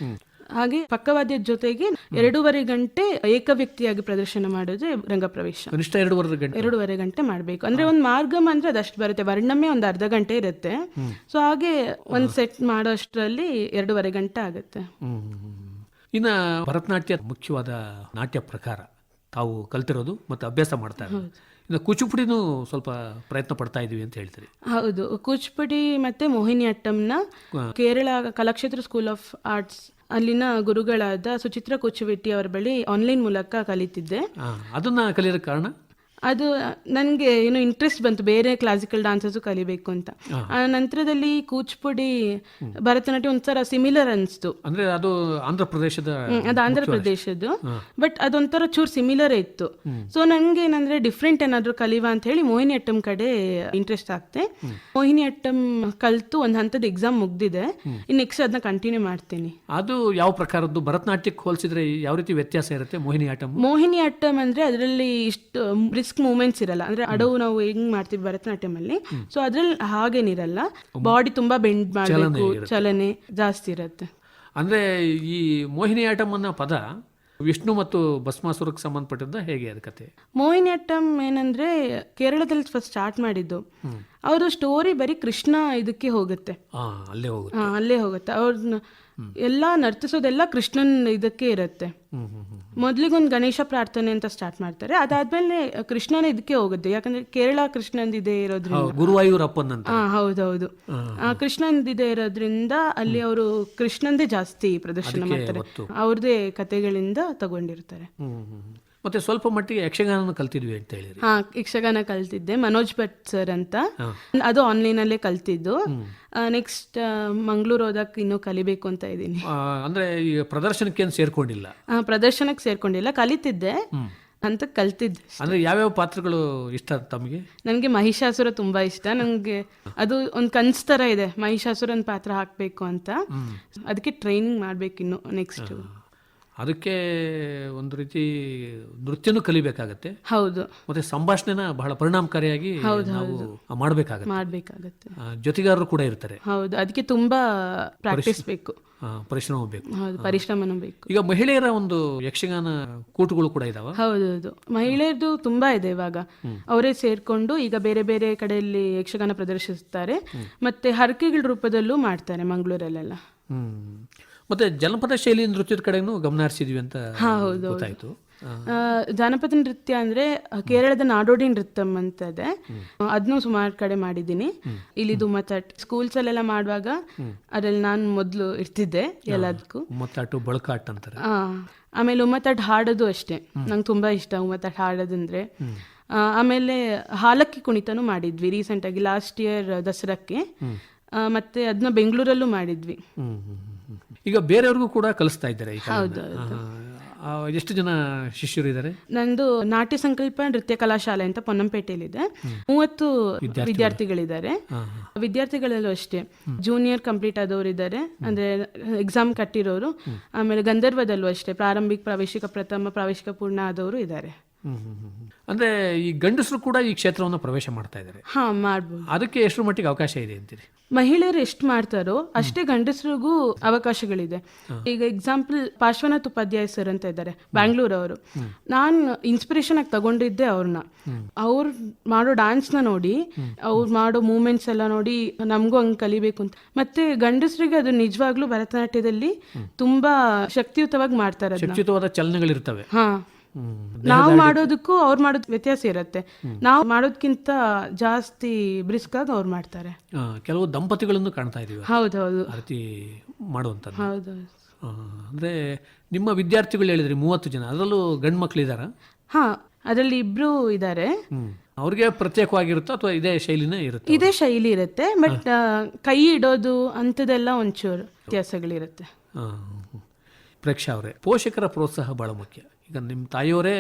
ಹಾಗೆ ಪಕ್ಕವಾದ್ಯದ ಜೊತೆಗೆ ಎರಡೂವರೆ ಗಂಟೆ ಏಕ ವ್ಯಕ್ತಿಯಾಗಿ ಪ್ರದರ್ಶನ ಮಾಡೋದು ರಂಗಪ್ರವೇಶ. ಪ್ರವೇಶ ಎರಡೂವರೆ ಗಂಟೆ. ಎರಡೂವರೆ ಗಂಟೆ ಮಾಡಬೇಕು. ಅಂದ್ರೆ ಒಂದು ಮಾರ್ಗಮ್ ಅಂದ್ರೆ ಅದಷ್ಟು ಬರುತ್ತೆ. ವರ್ಣಮೆ ಒಂದು ಅರ್ಧ ಗಂಟೆ ಇರುತ್ತೆ. ಸೊ ಹಾಗೆ ಒಂದು ಸೆಟ್ ಮಾಡೋ ಅಷ್ಟರಲ್ಲಿ ಎರಡೂವರೆ ಗಂಟೆ ಆಗುತ್ತೆ. ಇನ್ನ ಭರತನಾಟ್ಯ ಮುಖ್ಯವಾದ ನಾಟ್ಯ ಪ್ರಕಾರ ತಾವು ಕಲ್ತಿರೋದು ಮತ್ತು ಅಭ್ಯಾಸ ಮಾಡ್ತಾ ಇರೋದು. ಇನ್ನು ಕೂಚುಪುಡಿನೂ ಸ್ವಲ್ಪ ಪ್ರಯತ್ನ ಪಡ್ತಾ ಇದೀವಿ ಅಂತ ಹೇಳ್ತೀರಿ. ಹೌದು. ಕೂಚಿಪುಡಿ ಮತ್ತೆ Mohini ಅಟ್ಟಂನ Kerala Kalakshetra school of arts ಅಲ್ಲಿನ ಗುರುಗಳಾದ ಸುಚಿತ್ರ ಕೊಚ್ಚುವೆಟ್ಟಿ ಅವರ ಬಳಿ ಆನ್ಲೈನ್ ಮೂಲಕ ಕಲಿತಿದ್ದೆ. ಅದನ್ನ ಕಲಿಯೋ ಕಾರಣ? ಅದು ನನಗೆ ಏನು ಇಂಟ್ರೆಸ್ಟ್ ಬಂತು ಬೇರೆ ಕ್ಲಾಸಿಕಲ್ ಡಾನ್ಸಸ್ ಕಲಿಬೇಕು ಅಂತ. ಆ ನಂತರದಲ್ಲಿ ಕೂಚಿಪುಡಿ ಭರತನಾಟ್ಯ ಒಂಥರ ಸಿಮಿಲರ್ ಅನಿಸ್ತು. ಅಂದ್ರೆ ಅದು ಆಂಧ್ರ ಪ್ರದೇಶದ ಅದು ಆಂಧ್ರ ಪ್ರದೇಶದ್ದು. ಬಟ್ ಅದೊಂಥರ ಚೂರು ಸಿಮಿಲರ್ ಇತ್ತು. ಸೊ ನನಗೆ ಏನಂದ್ರೆ ಡಿಫ್ರೆಂಟ್ ಏನಾದರೂ ಕಲಿವಾ ಅಂತ ಹೇಳಿ ಮೋಹಿನಿ ಅಟ್ಟಂ ಕಡೆ ಇಂಟ್ರೆಸ್ಟ್ ಆಗ್ತೆ. ಮೋಹಿನಿ ಅಟ್ಟಂ ಕಲ್ತು ಒಂದ್ ಹಂತದ ಎಕ್ಸಾಮ್ ಮುಗ್ದಿದೆ. ಇನ್ ನೆಕ್ಸ್ಟ್ ಅದನ್ನ ಕಂಟಿನ್ಯೂ ಮಾಡ್ತೀನಿ. ಅದು ಯಾವ ಪ್ರಕಾರದ್ದು? ಭರತನಾಟ್ಯಕ್ಕೆ ಹೋಲಿಸಿದ್ರೆ ಯಾವ ರೀತಿ ವ್ಯತ್ಯಾಸ ಇರುತ್ತೆ ಮೋಹಿನಿ ಅಟ್ಟಂ? ಮೋಹಿನಿ ಅಟ್ಟಂ ಅಂದ್ರೆ ಅದರಲ್ಲಿ ಇಷ್ಟು ರಿಸ್ಕ್ ಮೂವ್ಮೆಂಟ್ಸ್ ಇರಲ್ಲ. ಅಂದ್ರೆ ಅಡವು ನಾವು ಹೆಂಗ್ ಮಾಡ್ತೀವಿ ಭರತನಾಟ್ಯಮ್ ಅಲ್ಲಿ ಸೊ ಅದ್ರಲ್ಲಿ ಹಾಗೇನಿರಲ್ಲ. ಬಾಡಿ ತುಂಬಾ ಬೆಂಡ್ ಮಾಡಬೇಕು ಚಲನೆ ಜಾಸ್ತಿ ಇರುತ್ತೆ. ಅಂದ್ರೆ ಈ ಮೋಹಿನಿ ಆಟಮ್ ಅನ್ನೋ ಪದ ವಿಷ್ಣು ಮತ್ತು ಭಸ್ಮಾಸುರಕ್ಕೆ ಸಂಬಂಧಪಟ್ಟಿದ್ದ ಹೇಗೆ ಅದ ಕತೆ? ಮೋಹಿನಿ ಆಟಮ್ ಏನಂದ್ರೆ ಕೇರಳದಲ್ಲಿ ಫಸ್ಟ್ ಸ್ಟಾರ್ಟ್ ಮಾಡಿದ್ದು. ಅವರು ಸ್ಟೋರಿ ಬರೀ ಕೃಷ್ಣ ಇದಕ್ಕೆ ಹೋಗುತ್ತೆ. ಅಲ್ಲೇ ಹೋಗುತ್ತೆ. ಅಲ್ಲೇ ಹೋಗುತ್ತೆ. ಅವ್ರನ್ನ ಎಲ್ಲ ನರ್ತಿಸೋದೆಲ್ಲ ಕೃಷ್ಣನ್ ಇದಕ್ಕೆ ಇರುತ್ತೆ. ಮೊದ್ಲಿಗೊಂದು ಗಣೇಶ ಪ್ರಾರ್ಥನೆ ಅಂತ ಸ್ಟಾರ್ಟ್ ಮಾಡ್ತಾರೆ. ಅದಾದ್ಮೇಲೆ ಕೃಷ್ಣನ ಇದಕ್ಕೆ ಹೋಗುತ್ತೆ. ಯಾಕಂದ್ರೆ ಕೇರಳ ಕೃಷ್ಣಂದ್ ಇದೆ ಇರೋದ್ರಿಂದ ಗುರುವಾಯೂರಪ್ಪನ್ ಹಾ ಹೌದೌದು. ಕೃಷ್ಣಂದ್ ಇದೆ ಇರೋದ್ರಿಂದ ಅಲ್ಲಿ ಅವರು ಕೃಷ್ಣಂದೇ ಜಾಸ್ತಿ ಪ್ರದರ್ಶನ ಮಾಡ್ತಾರೆ. ಅವ್ರದೇ ಕತೆಗಳಿಂದ ತಗೊಂಡಿರ್ತಾರೆ. ಮತ್ತೆ ಸ್ವಲ್ಪ ಮಟ್ಟಿಗೆ ಯಕ್ಷಗಾನ ಕಲ್ತಿದ್ವಿ ಅಂತ ಹೇಳಿರಿ. ಹಾ ಯಕ್ಷಗಾನ ಕಲ್ತಿದ್ದೆ ಮನೋಜ್ ಭಟ್ ಸರ್ ಅಂತ. ಅದು ಆನ್ಲೈನ್ ಅಲ್ಲೇ ಕಲ್ತಿದ್ದು ನೆಕ್ಸ್ಟ್ ಮಂಗಳೂರು ಹೋದಕ್ಕೆ ಇನ್ನೂ ಕಲಿಬೇಕು ಅಂತ ಇದ್ದೀನಿ. ಅಂದ್ರೆ ಈಗ ಪ್ರದರ್ಶನಕ್ಕೇನು ಸೇರ್ಕೊಂಡಿಲ್ಲ? ಪ್ರದರ್ಶನಕ್ಕೆ ಸೇರ್ಕೊಂಡಿಲ್ಲ ಕಲಿತಿದ್ದೆ. ಅಂತ ಕಲ್ತಿದ್ದೆ ಅಂದ್ರೆ ಯಾವ್ಯಾವ ಪಾತ್ರಗಳು ಇಷ್ಟ ತಮಗೆ? ನನಗೆ ಮಹಿಷಾಸುರ ತುಂಬಾ ಇಷ್ಟ. ನನಗೆ ಅದು ಒಂದು ಕನ್ಸ್ ತರ ಇದೆ ಮಹಿಷಾಸುರನ್ ಪಾತ್ರ ಹಾಕ್ಬೇಕು ಅಂತ. ಅದಕ್ಕೆ ಟ್ರೈನಿಂಗ್ ಮಾಡ್ಬೇಕು ಇನ್ನು ನೆಕ್ಸ್ಟ್ ಅದಕ್ಕೆ ಒಂದು ರೀತಿ ನೃತ್ಯನೂ ಕಲಿಬೇಕಾಗತ್ತೆ. ಹೌದು. ಮತ್ತೆ ಸಂಭಾಷಣೆನ ಬಹಳ ಪರಿಣಾಮಕಾರಿಯಾಗಿ ನಾವು ಮಾಡಬೇಕಾಗತ್ತೆ. ಮಾಡ್ಬೇಕಾಗತ್ತೆ. ಜೊತೆಗಾರರು ಕೂಡ ಇರ್ತಾರೆ. ಹೌದು ಅದಕ್ಕೆ ತುಂಬಾ ಪ್ರಾಕ್ಟೀಸ್ ಬೇಕು. ಪರಿಶ್ರಮ ಬೇಕು. ಹೌದು ಪರಿಶ್ರಮನೂ ಬೇಕು. ಈಗ ಮಹಿಳೆಯರ ಒಂದು ಯಕ್ಷಗಾನ ಕೂಟುಗಳು ಕೂಡ ಇದಾವ? ಹೌದೌದು ಮಹಿಳೆಯರದು ತುಂಬಾ ಇದೆ ಇವಾಗ. ಅವರೇ ಸೇರ್ಕೊಂಡು ಈಗ ಬೇರೆ ಬೇರೆ ಕಡೆಯಲ್ಲಿ ಯಕ್ಷಗಾನ ಪ್ರದರ್ಶಿಸ್ತಾರೆ. ಮತ್ತೆ ಹರಕೆಗಳ ರೂಪದಲ್ಲೂ ಮಾಡ್ತಾರೆ ಮಂಗಳೂರಲ್ಲೆಲ್ಲ. ಹ್ಮ್. ಮತ್ತೆ ಜನಪದ ಶೈಲಿ ನೃತ್ಯದ ಕಡೆನೂ ಗಮನ ಹರಿಸಿದ್ವಿ ಅಂತ ಗೊತ್ತಾಯ್ತು. ಜಾನಪದ ನೃತ್ಯ ಅಂದ್ರೆ ಕೇರಳದ ನಾಡೋಡಿ ನೃತ್ಯಂ ಅಂತ ಇದೆ ಅದನ್ನು ಸುಮಾರು ಕಡೆ ಮಾಡಿದ್ದೀನಿ. ಇಲ್ಲಿ ಮತಾಟ್ ಸ್ಕೂಲ್ಸ್ ಅಲ್ಲೆಲ್ಲ ಮಾಡುವಾಗ ಅದ್ರಲ್ಲಿ ನಾನು ಮೊದಲು ಇರ್ತಿದ್ದೆ ಎಲ್ಲದಕ್ಕೂ ಬಳಕಾಟ್ ಅಂತಾರೆ. ಆ, ಆಮೇಲೆ ಉಮ್ಮತಾಟ್ ಹಾಡೋದು ಅಷ್ಟೇ. ನಂಗೆ ತುಂಬಾ ಇಷ್ಟ ಉಮ್ಮತಾಟ್ ಹಾಡೋದಂದ್ರೆ. ಆ, ಆಮೇಲೆ ಹಾಲಕ್ಕಿ ಕುಣಿತನೂ ಮಾಡಿದ್ವಿ ರೀಸೆಂಟ್ ಆಗಿ ಲಾಸ್ಟ್ ಇಯರ್ ದಸರಾಕ್ಕೆ. ಮತ್ತೆ ಅದನ್ನ ಬೆಂಗಳೂರಲ್ಲೂ ಮಾಡಿದ್ವಿ. ಈಗ ಬೇರೆಯವ್ರಿಗೂ ಕೂಡ ಕಲಿಸ್ತಾ ಇದ್ದಾರೆ ಎಷ್ಟು ಜನ ಶಿಷ್ಯರು ಇದ್ದಾರೆ? ನಂದು ನಾಟ್ಯ ಸಂಕಲ್ಪ ನೃತ್ಯ ಕಲಾಶಾಲೆ ಅಂತ ಪೊನ್ನಂಪೇಟೆಯಲ್ಲಿದೆ. ಮೂವತ್ತು ವಿದ್ಯಾರ್ಥಿಗಳಿದ್ದಾರೆ. ವಿದ್ಯಾರ್ಥಿಗಳಲ್ಲೂ ಅಷ್ಟೇ. ಜೂನಿಯರ್ ಕಂಪ್ಲೀಟ್ ಆದವರು ಇದ್ದಾರೆ. ಅಂದ್ರೆ ಎಕ್ಸಾಮ್ ಕಟ್ಟಿರೋರು. ಆಮೇಲೆ ಗಂಧರ್ವದಲ್ಲೂ ಅಷ್ಟೇ. ಪ್ರಾರಂಭಿಕ ಪ್ರಾವೇಶಿಕ ಪ್ರಥಮ ಪ್ರಾವೇಶಿಕ ಪೂರ್ಣ ಆದವರು ಇದ್ದಾರೆ. ಅಂದ್ರೆ ಈ ಗಂಡಸರು ಕೂಡ ಈ ಕ್ಷೇತ್ರವನ್ನು ಪ್ರವೇಶ ಮಾಡ್ತಾ ಇದ್ದಾರೆ. ಹಾ ಮಾಡ್ಬೋದು. ಅದಕ್ಕೆ ಎಷ್ಟು ಮಟ್ಟಿಗೆ ಅವಕಾಶ ಇದೆ ಅಂತೀರಿ? ಮಹಿಳೆಯರು ಎಷ್ಟು ಮಾಡ್ತಾರೋ ಅಷ್ಟೇ ಗಂಡಸರಿಗೂ ಅವಕಾಶಗಳಿದೆ. ಈಗ ಎಕ್ಸಾಂಪಲ್ ಪಾರ್ಶ್ವನಾಥ್ ಉಪಾಧ್ಯಾಯ ಸರ್ ಅಂತ ಇದ್ದಾರೆ ಬ್ಯಾಂಗ್ಳೂರ್ ಅವರು. ನಾನು ಇನ್ಸ್ಪಿರೇಷನ್ ಆಗಿ ತಗೊಂಡಿದ್ದೆ ಅವ್ರನ್ನ ಅವ್ರು ಮಾಡೋ ನ ನೋಡಿ ಅವ್ರು ಮಾಡೋ ಮೂಮೆಂಟ್ಸ್ ಎಲ್ಲ ನೋಡಿ ನಮಗೂ ಹಂಗೆ ಕಲಿಬೇಕು ಅಂತ. ಮತ್ತೆ ಗಂಡಸರಿಗೆ ಅದು ನಿಜವಾಗ್ಲೂ ಭರತನಾಟ್ಯದಲ್ಲಿ ತುಂಬಾ ಶಕ್ತಿಯುತವಾಗಿ ಮಾಡ್ತಾರೆ ಚಲನೆಗಳಿರ್ತವೆ. ಹಾ. ನಾವು ಮಾಡೋದಕ್ಕೂ ಅವ್ರು ಮಾಡೋದ್ ವ್ಯತ್ಯಾಸ ಇರುತ್ತೆ. ನಾವು ಮಾಡೋದಕ್ಕಿಂತ ಜಾಸ್ತಿ ಬ್ರಿಸ್ಕ್ ಆಗಿ ಅವ್ರು ಮಾಡ್ತಾರೆ. ಕೆಲವು ದಂಪತಿಗಳನ್ನು ಕಾಣ್ತಾ ಇದೀವಿ? ಹೌದೌದು. ರೀತಿ ಮಾಡುವಂಥದ್ದು. ಹೌದು ಆ, ಅಂದ್ರೆ ನಿಮ್ಮ ವಿದ್ಯಾರ್ಥಿಗಳು ಹೇಳಿದ್ರಿ ಮೂವತ್ತು ಜನ ಅದರಲ್ಲೂ ಗಂಡ್ ಮಕ್ಳು ಇದ್ದಾರಾ? ಹಾ ಅದರಲ್ಲಿ ಇಬ್ರು ಇದ್ದಾರೆ ಅವ್ರಿಗೆ ಪ್ರತ್ಯೇಕವಾಗಿರುತ್ತೋ ಅಥವಾ ಇದೇ ಶೈಲಿನೇ ಇರುತ್ತೆ ಇದೇ ಶೈಲಿ ಇರುತ್ತೆ ಬಟ್ ಕೈ ಇಡೋದು ಅಂಥದ್ದೆಲ್ಲ ಒಂಚೂರು ವ್ಯತ್ಯಾಸಗಳಿರುತ್ತೆ. ಪ್ರೇಕ್ಷಾ ಅವರೇ ಪೋಷಕರ ಪ್ರೋತ್ಸಾಹ ಬಹಳ ಮುಖ್ಯ. ಈಗ ನಿಮ್ಮ ತಾಯಿಯವರೇ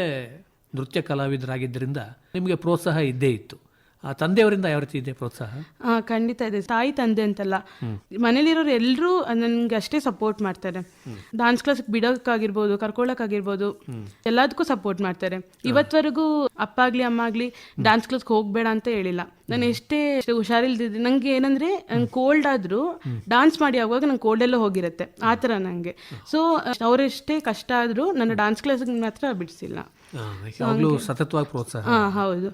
ನೃತ್ಯ ಕಲಾವಿದರಾಗಿದ್ದರಿಂದ ನಿಮಗೆ ಪ್ರೋತ್ಸಾಹ ಇದ್ದೇ ಇತ್ತು. ತಂದೆಯವರಿಂದ ಯಾವ ರೀತಿ ಇದೆ ಪ್ರೋತ್ಸಾಹ? ಆ, ಖಂಡಿತ ಇದೆ. ತಾಯಿ ತಂದೆ ಅಂತಲ್ಲ. ಮನೇಲಿರೋರು ಎಲ್ಲರೂ ನನ್ಗೆ ಅಷ್ಟೇ ಸಪೋರ್ಟ್ ಮಾಡ್ತಾರೆ. ಡಾನ್ಸ್ ಕ್ಲಾಸ್ ಬಿಡೋಕ್ಕಾಗಿರ್ಬೋದು ಕರ್ಕೊಳ್ಳೋಕ್ಕಾಗಿರ್ಬೋದು ಎಲ್ಲದಕ್ಕೂ ಸಪೋರ್ಟ್ ಮಾಡ್ತಾರೆ. ಇವತ್ವರೆಗೂ ಅಪ್ಪ ಆಗ್ಲಿ ಅಮ್ಮ ಆಗ್ಲಿ ಡಾನ್ಸ್ ಕ್ಲಾಸ್ಗೆ ಹೋಗ್ಬೇಡ ಅಂತ ಹೇಳಿಲ್ಲ. ನಾನು ಎಷ್ಟೇ ಹುಷಾರಿಲ್ದಿದ್ದೆ ನಂಗೆ ಏನಂದ್ರೆ ನಂಗೆ ಕೋಲ್ಡ್ ಆದ್ರೂ ಡಾನ್ಸ್ ಮಾಡಿ ಆಗುವಾಗ ನಂಗೆ ಕೋಲ್ಡ್ ಎಲ್ಲ ಹೋಗಿರುತ್ತೆ. ಆ ಥರ ನನಗೆ ಸೊ ಅವರೆಷ್ಟೇ ಕಷ್ಟ ಆದ್ರೂ ನನ್ನ ಡಾನ್ಸ್ ಕ್ಲಾಸ್ ಮಾತ್ರ ಬಿಡಿಸಿಲ್ಲ. ಯಾವಾಗ್ಲೂ ಸತತವಾಗಿ ಪ್ರೋತ್ಸಾಹ. ಹಾಂ ಹೌದು.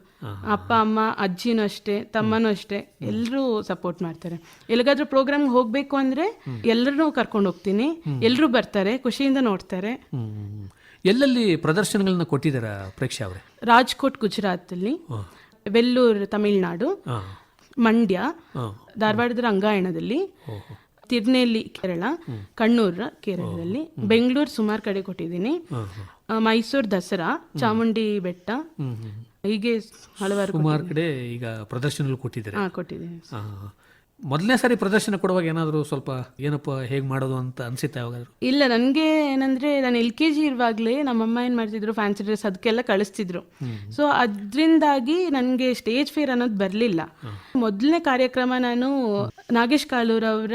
ಅಪ್ಪ ಅಮ್ಮ ಅಜ್ಜಿನೂ ಅಷ್ಟೇ ತಮ್ಮನೂ ಅಷ್ಟೇ ಎಲ್ಲರೂ ಸಪೋರ್ಟ್ ಮಾಡ್ತಾರೆ. ಎಲ್ಲಿಗಾದ್ರೂ ಪ್ರೋಗ್ರಾಮ್ ಹೋಗ್ಬೇಕು ಅಂದ್ರೆ ಎಲ್ಲರನ್ನೂ ಕರ್ಕೊಂಡು ಹೋಗ್ತೀನಿ ಎಲ್ಲರೂ ಬರ್ತಾರೆ ಖುಷಿಯಿಂದ ನೋಡ್ತಾರೆ. ಎಲ್ಲೆಲ್ಲಿ ಪ್ರದರ್ಶನಗಳನ್ನ ಕೊಟ್ಟಿದ್ದಾರೆ ಪ್ರೇಕ್ಷಾ ಅವರೇ? ರಾಜ್ಕೋಟ್ ಗುಜರಾತಲ್ಲಿ. ವೆಲ್ಲೂರ್ ತಮಿಳ್ನಾಡು. ಮಂಡ್ಯ. ಧಾರವಾಡದ ರಂಗಾಯಣದಲ್ಲಿ. ತಿರ್ನೆಲ್ಲಿ ಕೇರಳ ಕಣ್ಣೂರ ಕೇರಳದಲ್ಲಿ. ಬೆಂಗಳೂರು ಸುಮಾರು ಕಡೆ ಕೊಟ್ಟಿದ್ದೀನಿ. ಮೈಸೂರು ದಸರಾ ಚಾಮುಂಡಿ ಬೆಟ್ಟ. ಹೀಗೆ ಹಲವಾರು ಸುಮಾರು ಕಡೆ ಈಗ ಪ್ರದರ್ಶನ ಕೊಟ್ಟಿದ್ದಾರೆ. ಕೊಟ್ಟಿದ್ದೀನಿ. ಮೊದಲನೇ ಸಾರಿ ಪ್ರದರ್ಶನ ಕೊಡುವಾಗ ಏನಾದರೂ ಸ್ವಲ್ಪ ಏನಪ್ಪ ಹೇಗೆ ಮಾಡೋದು ಅಂತ ಅನ್ಸಿತ್ತ ಯಾವಾಗಾದ್ರು? ಇಲ್ಲ ನನಗೆ ಏನಂದ್ರೆ ನಾನು ಎಲ್ ಕೆ ಜಿ ಇರುವಾಗಲೇ ನಮ್ಮಮ್ಮ ಏನು ಮಾಡ್ತಿದ್ರು ಫ್ಯಾನ್ಸಿ ಡ್ರೆಸ್ ಅದಕ್ಕೆಲ್ಲ ಕಳಿಸ್ತಿದ್ರು. ಸೊ ಅದರಿಂದಾಗಿ ನನಗೆ ಸ್ಟೇಜ್ ಫೇರ್ ಅನ್ನೋದು ಬರಲಿಲ್ಲ. ಮೊದಲನೇ ಕಾರ್ಯಕ್ರಮ ನಾನು ನಾಗೇಶ್ ಕಾಲೂರ್ ಅವರ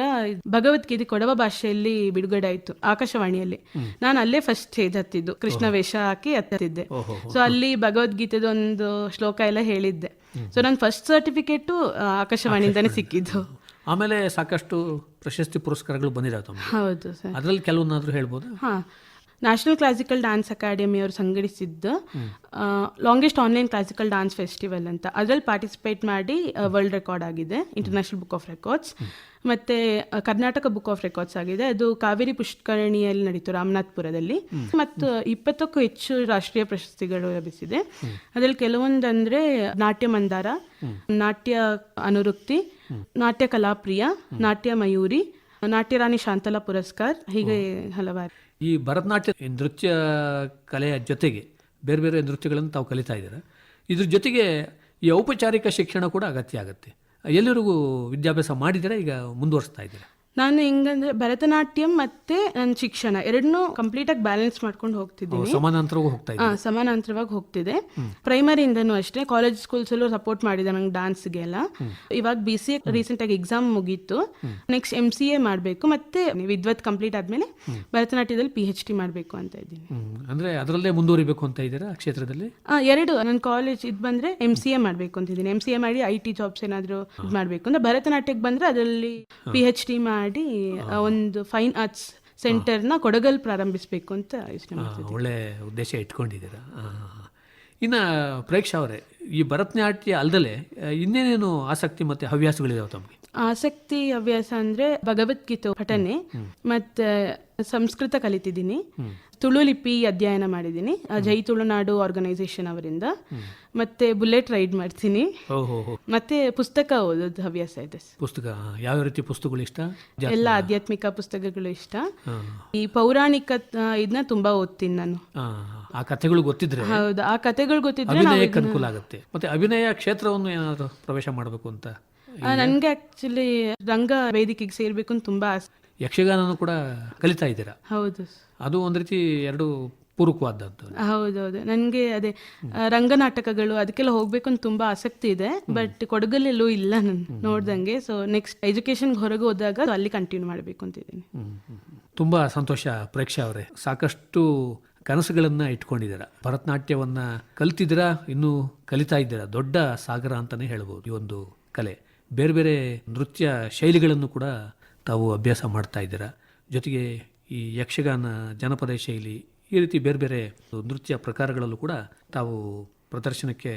ಭಗವದ್ಗೀತೆ ಕೊಡವ ಭಾಷೆಯಲ್ಲಿ ಬಿಡುಗಡೆ ಆಯಿತು ಆಕಾಶವಾಣಿಯಲ್ಲಿ. ನಾನು ಅಲ್ಲೇ ಫಸ್ಟ್ ಸ್ಟೇಜ್ ಹತ್ತಿದ್ದು ಕೃಷ್ಣ ವೇಷ ಹಾಕಿ ಹತ್ತಿದ್ದೆ. ಸೊ ಅಲ್ಲಿ ಭಗವದ್ಗೀತೆದೊಂದು ಶ್ಲೋಕ ಎಲ್ಲ ಹೇಳಿದ್ದೆ. ಸೊ ನನ್ನ ಫಸ್ಟ್ ಸರ್ಟಿಫಿಕೇಟು ಆಕಾಶವಾಣಿಯಿಂದನೇ ಸಿಕ್ಕಿದ್ದು. ಆಮೇಲೆ ಸಾಕಷ್ಟು ಪ್ರಶಸ್ತಿ ಪುರಸ್ಕಾರಗಳು ಬಂದಿದ್ದಾವೆ ಹೌದು ಸರ್. ಅದರಲ್ಲಿ ಕೆಲವೊಂದಾದರೂ ಹೇಳ್ಬೋದು? ಹಾ. ನ್ಯಾಷನಲ್ ಕ್ಲಾಸಿಕಲ್ ಡ್ಯಾನ್ಸ್ ಅಕಾಡೆಮಿ ಅವರು ಸಂಘಟಿಸಿದ್ದ longest online classical dance festival ಅಂತ. ಅದರಲ್ಲಿ ಪಾರ್ಟಿಸಿಪೇಟ್ ಮಾಡಿ ವರ್ಲ್ಡ್ ರೆಕಾರ್ಡ್ ಆಗಿದೆ ಇಂಟರ್ನ್ಯಾಷನಲ್ ಬುಕ್ ಆಫ್ ರೆಕಾರ್ಡ್ಸ್ ಮತ್ತೆ ಕರ್ನಾಟಕ ಬುಕ್ ಆಫ್ ರೆಕಾರ್ಡ್ಸ್ ಆಗಿದೆ. ಅದು ಕಾವೇರಿ ಪುಷ್ಕರಣಿಯಲ್ಲಿ ನಡೀತು ರಾಮನಾಥ್ಪುರದಲ್ಲಿ ಮತ್ತು ಇಪ್ಪತ್ತಕ್ಕೂ ಹೆಚ್ಚು ರಾಷ್ಟ್ರೀಯ ಪ್ರಶಸ್ತಿಗಳು ಲಭಿಸಿದೆ. ಅದರಲ್ಲಿ ಕೆಲವೊಂದಂದ್ರೆ ನಾಟ್ಯ ಮಂದಾರ, ನಾಟ್ಯ ಅನುರುಕ್ತಿ ನಾಟ್ಯ ಕಲಾಪ್ರಿಯ, ನಾಟ್ಯ ಮಯೂರಿ, ನಾಟ್ಯ ರಾಣಿ ಶಾಂತಲಾ ಪುರಸ್ಕಾರ್, ಹೀಗೆ ಹಲವಾರು. ಈ ಭರತನಾಟ್ಯ ನೃತ್ಯ ಕಲೆಯ ಜೊತೆಗೆ ಬೇರೆ ಬೇರೆ ನೃತ್ಯಗಳನ್ನು ತಾವು ಕಲಿತಾ ಇದ್ದೀರಾ. ಇದ್ರ ಜೊತೆಗೆ ಈ ಔಪಚಾರಿಕ ಶಿಕ್ಷಣ ಕೂಡ ಅಗತ್ಯ ಆಗುತ್ತೆ. ಎಲ್ಲರಿಗೂ ವಿದ್ಯಾಭ್ಯಾಸ ಮಾಡಿದರೆ ಈಗ ಮುಂದುವರಿಸ್ತಾ ಇದ್ದೀರಾ. ನಾನು ಹೆಂಗಂದ್ರೆ ಭರತನಾಟ್ಯಂ ಮತ್ತೆ ನನ್ನ ಶಿಕ್ಷಣ ಎರಡನ್ನೂ ಕಂಪ್ಲೀಟ್ ಆಗಿ ಬ್ಯಾಲೆನ್ಸ್ ಮಾಡ್ಕೊಂಡು ಹೋಗ್ತಿದ್ದೀನಿ. ಸಮಾನಾಂತರವೂ ಹೋಗ್ತಾ ಸಮಾನಾಂತರವಾಗಿ ಹೋಗ್ತಿದೆ. ಪ್ರೈಮರಿಯಿಂದನೂ ಅಷ್ಟೇ ಕಾಲೇಜ್ ಸ್ಕೂಲ್ಸ್ ಅಲ್ಲೂ ಸಪೋರ್ಟ್ ಮಾಡಿದೆ ನಂಗೆ ಡಾನ್ಸ್ಗೆ ಎಲ್ಲ ಇವಾಗ ಬಿ ಸಿ ಎ ರೀಸೆಂಟ್ ಆಗಿ ಎಕ್ಸಾಮ್ ಮುಗೀತು. ನೆಕ್ಸ್ಟ್ ಎಂ ಸಿ ಎ ಮಾಡಬೇಕು ಮತ್ತೆ ವಿದ್ವತ್ ಕಂಪ್ಲೀಟ್ ಆದ್ಮೇಲೆ ಭರತನಾಟ್ಯದಲ್ಲಿ ಪಿ ಎಚ್ ಡಿ ಮಾಡಬೇಕು ಅಂತ ಇದ್ದೀನಿ. ಅಂದ್ರೆ ಅದರಲ್ಲೇ ಮುಂದುವರಿಬೇಕು ಅಂತ ಇದ್ದೀರಾ ಕ್ಷೇತ್ರದಲ್ಲಿ? ಎರಡು. ನನ್ನ ಕಾಲೇಜ್ ಇದು ಬಂದ್ರೆ ಎಂ ಸಿ ಎ ಮಾಡಬೇಕು ಅಂತಿದ್ದೀನಿ ಎಂ ಸಿ ಎ ಮಾಡಿ ಐ ಟಿ ಜಾಬ್ಸ್ ಏನಾದರೂ ಇದು ಮಾಡಬೇಕು. ಅಂದ್ರೆ ಭರತನಾಟ್ಯಕ್ಕೆ ಬಂದ್ರೆ ಅದರಲ್ಲಿ ಪಿ ಎಚ್ ಡಿ ಮಾಡಿ ಆ, ಒಂದು ಫೈನ್ ಆರ್ಟ್ಸ್ ಸೆಂಟರ್ನ ಕೊಡಗಲ್ ಪ್ರಾರಂಭಿಸಬೇಕು ಅಂತ ಯೋಚನೆ ಒಳ್ಳೆ ಉದ್ದೇಶ ಇಟ್ಕೊಂಡಿದ್ದೀರಾ? ಇನ್ನು ಪ್ರೇಕ್ಷ ಅವರೇ ಈ ಭರತನಾಟ್ಯ ಅಲ್ಲದೆ ಇನ್ನೇನೇನು ಆಸಕ್ತಿ ಮತ್ತೆ ಹವ್ಯಾಸಗಳಿದಾವೆ ತಮಗೆ? ಆಸಕ್ತಿ ಹವ್ಯಾಸ ಅಂದ್ರೆ ಭಗವದ್ಗೀತೆ ಪಠನೆ ಮತ್ತೆ ಸಂಸ್ಕೃತ ಕಲಿತಿದ್ದೀನಿ. ತುಳು ಲಿಪಿ ಅಧ್ಯಯನ ಮಾಡಿದ್ದೀನಿ. ಜೈ ತುಳುನಾಡು ಆರ್ಗನೈಸೇಷನ್ ಅವರಿಂದ. ಮತ್ತೆ ಬುಲೆಟ್ ರೈಡ್ ಮಾಡ್ತೀನಿ. ಮತ್ತೆ ಪುಸ್ತಕ ಓದೋದು ಹವ್ಯಾಸ ಇದೆ. ಪುಸ್ತಕ ಯಾವ ರೀತಿ ಪುಸ್ತಕಗಳು ಇಷ್ಟ? ಎಲ್ಲ ಆಧ್ಯಾತ್ಮಿಕ ಪುಸ್ತಕಗಳು ಇಷ್ಟ. ಈ ಪೌರಾಣಿಕ ಇದನ್ನ ತುಂಬಾ ಓದ್ತೀನಿ ನಾನು. ಆ, ಕಥೆಗಳು ಗೊತ್ತಿದ್ರೆ ಹೌದು ಆ ಕಥೆಗಳು ಗೊತ್ತಿದ್ರೆ ಅನುಕೂಲ ಆಗುತ್ತೆ. ಮತ್ತೆ ಅಭಿನಯ ಕ್ಷೇತ್ರವನ್ನು ಏನಾದರೂ ಪ್ರವೇಶ ಮಾಡಬೇಕು ಅಂತ ನನಗೆ ನನ್ಗೆ ಆಕ್ಚುಲಿ ರಂಗ ವೇದಿಕೆಗೆ ಸೇರ್ಬೇಕು ಅಂತ ತುಂಬಾ ಆಸೆ. ಯಕ್ಷಗಾನನೂ ಕೂಡ ಕಲಿತಾ ಇದ್ದೀರಾ? ಹೌದು. ಅದು ಒಂದು ರೀತಿ ಎರಡು ಪೂರಕವಾದದ್ದು. ಹೌದೌದು. ನನಗೆ ಅದೇ ರಂಗನಾಟಕಗಳು ಅದಕ್ಕೆಲ್ಲ ಹೋಗ್ಬೇಕು ಅಂತ ತುಂಬಾ ಆಸಕ್ತಿ ಇದೆ. ಬಟ್ ಕೊಡಗಲ್ಲೆಲ್ಲೂ ಇಲ್ಲ ನಾನು ನೋಡ್ದಂಗೆ. ಸೊ ನೆಕ್ಸ್ಟ್ ಎಜುಕೇಶನ್ ಹೊರಗೆ ಹೋದಾಗ ಅಲ್ಲಿ ಕಂಟಿನ್ಯೂ ಮಾಡಬೇಕು ಅಂತಿದ್ದೀನಿ. ತುಂಬಾ ಸಂತೋಷ ಪ್ರೇಕ್ಷ ಅವರೇ. ಸಾಕಷ್ಟು ಕನಸುಗಳನ್ನ ಇಟ್ಕೊಂಡಿದ್ದೀರಾ. ಭರತನಾಟ್ಯವನ್ನ ಕಲ್ತಿದ್ದೀರಾ ಇನ್ನೂ ಕಲಿತಾ ಇದ್ದೀರಾ? ದೊಡ್ಡ ಸಾಗರ ಅಂತಾನೆ ಹೇಳ್ಬೋದು ಈ ಒಂದು ಕಲೆ. ಬೇರೆ ಬೇರೆ ನೃತ್ಯ ಶೈಲಿಗಳನ್ನು ಕೂಡ ತಾವು ಅಭ್ಯಾಸ ಮಾಡ್ತಾ ಇದ್ದೀರಾ? ಜೊತೆಗೆ ಈ ಯಕ್ಷಗಾನ ಜನಪದ ಶೈಲಿ ಈ ರೀತಿ ಬೇರೆ ಬೇರೆ ನೃತ್ಯ ಪ್ರಕಾರಗಳಲ್ಲೂ ಕೂಡ ತಾವು ಪ್ರದರ್ಶನಕ್ಕೆ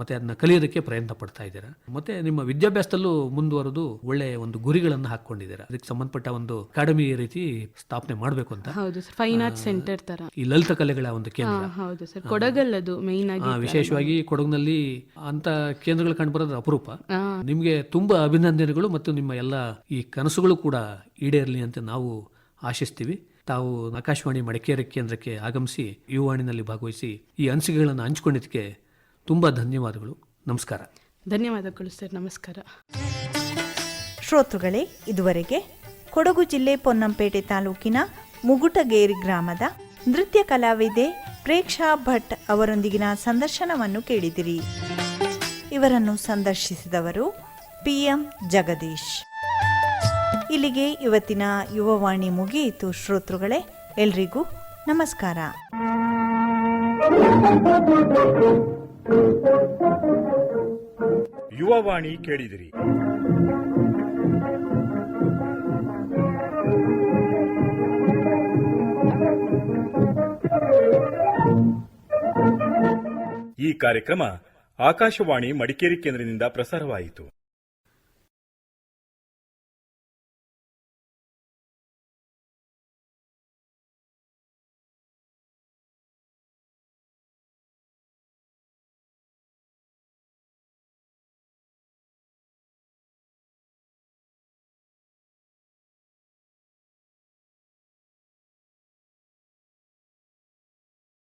ಮತ್ತೆ ಅದನ್ನ ಕಲಿಯೋದಕ್ಕೆ ಪ್ರಯತ್ನ ಪಡ್ತಾ ಇದ್ದೀರಾ. ಮತ್ತೆ ನಿಮ್ಮ ವಿದ್ಯಾಭ್ಯಾಸದಲ್ಲೂ ಮುಂದುವರೆದು ಒಳ್ಳೆ ಒಂದು ಗುರಿಗಳನ್ನು ಹಾಕೊಂಡಿದ್ದೀರಾ ಅದಕ್ಕೆ ಸಂಬಂಧಪಟ್ಟ ಒಂದು ಅಕಾಡೆಮಿ ರೀತಿ ಸ್ಥಾಪನೆ ಮಾಡಬೇಕು ಅಂತ. ಹೌದು ಸರ್ ಫೈನ್ ಆರ್ಟ್ಸ್ ಸೆಂಟರ್ ತರ. ಈ ಲಲಿತ ಕಲೆಗಳ ಒಂದು ಕೇಂದ್ರ. ಹೌದು ಸರ್ ಕೊಡಗಲ್ಲದು ಮೇಯ್ನ್ ಆಗಿ ವಿಶೇಷವಾಗಿ ಕೊಡಗಿನಲ್ಲಿ ಅಂತ ಕೇಂದ್ರಗಳು ಕಂಡುಬರೋದು ಅಪರೂಪ. ನಿಮಗೆ ತುಂಬಾ ಅಭಿನಂದನೆಗಳು ಮತ್ತು ನಿಮ್ಮ ಎಲ್ಲ ಈ ಕನಸುಗಳು ಕೂಡ ಈಡೇರಲಿ ಅಂತ ನಾವು ಆಶಿಸ್ತೀವಿ. ತಾವು ಆಕಾಶವಾಣಿ ಮಡಿಕೇರಿ ಕೇಂದ್ರಕ್ಕೆ ಆಗಮಿಸಿ ಯುವಾಣಿನಲ್ಲಿ ಭಾಗವಹಿಸಿ ಈ ಅನಿಸಿಕೆಗಳನ್ನು ಹಂಚಿಕೊಂಡಿದ್ದಕ್ಕೆ ತುಂಬಾ ಧನ್ಯವಾದಗಳು. ನಮಸ್ಕಾರ. ಧನ್ಯವಾದಗಳು ಸರ್ ನಮಸ್ಕಾರ. ಶ್ರೋತೃಗಳೇ ಇದುವರೆಗೆ ಕೊಡಗು ಜಿಲ್ಲೆ ಪೊನ್ನಂಪೇಟೆ ತಾಲೂಕಿನ ಮುಗುಟಗೇರಿ ಗ್ರಾಮದ ನೃತ್ಯ ಕಲಾವಿದೆ ಪ್ರೇಕ್ಷಾ ಭಟ್ ಅವರೊಂದಿಗಿನ ಸಂದರ್ಶನವನ್ನು ಕೇಳಿದಿರಿ. ಇವರನ್ನು ಸಂದರ್ಶಿಸಿದವರು ಪಿ ಎಂ ಜಗದೀಶ್. ಇಲ್ಲಿಗೆ ಇವತ್ತಿನ ಯುವವಾಣಿ ಮುಗಿಯಿತು ಶ್ರೋತೃಗಳೇ ಎಲ್ರಿಗೂ ನಮಸ್ಕಾರ. ಯುವವಾಣಿ ಕೇಳಿದಿರಿ. ಈ ಕಾರ್ಯಕ್ರಮ ಆಕಾಶವಾಣಿ ಮಡಿಕೇರಿ ಕೇಂದ್ರದಿಂದ ಪ್ರಸಾರವಾಯಿತು.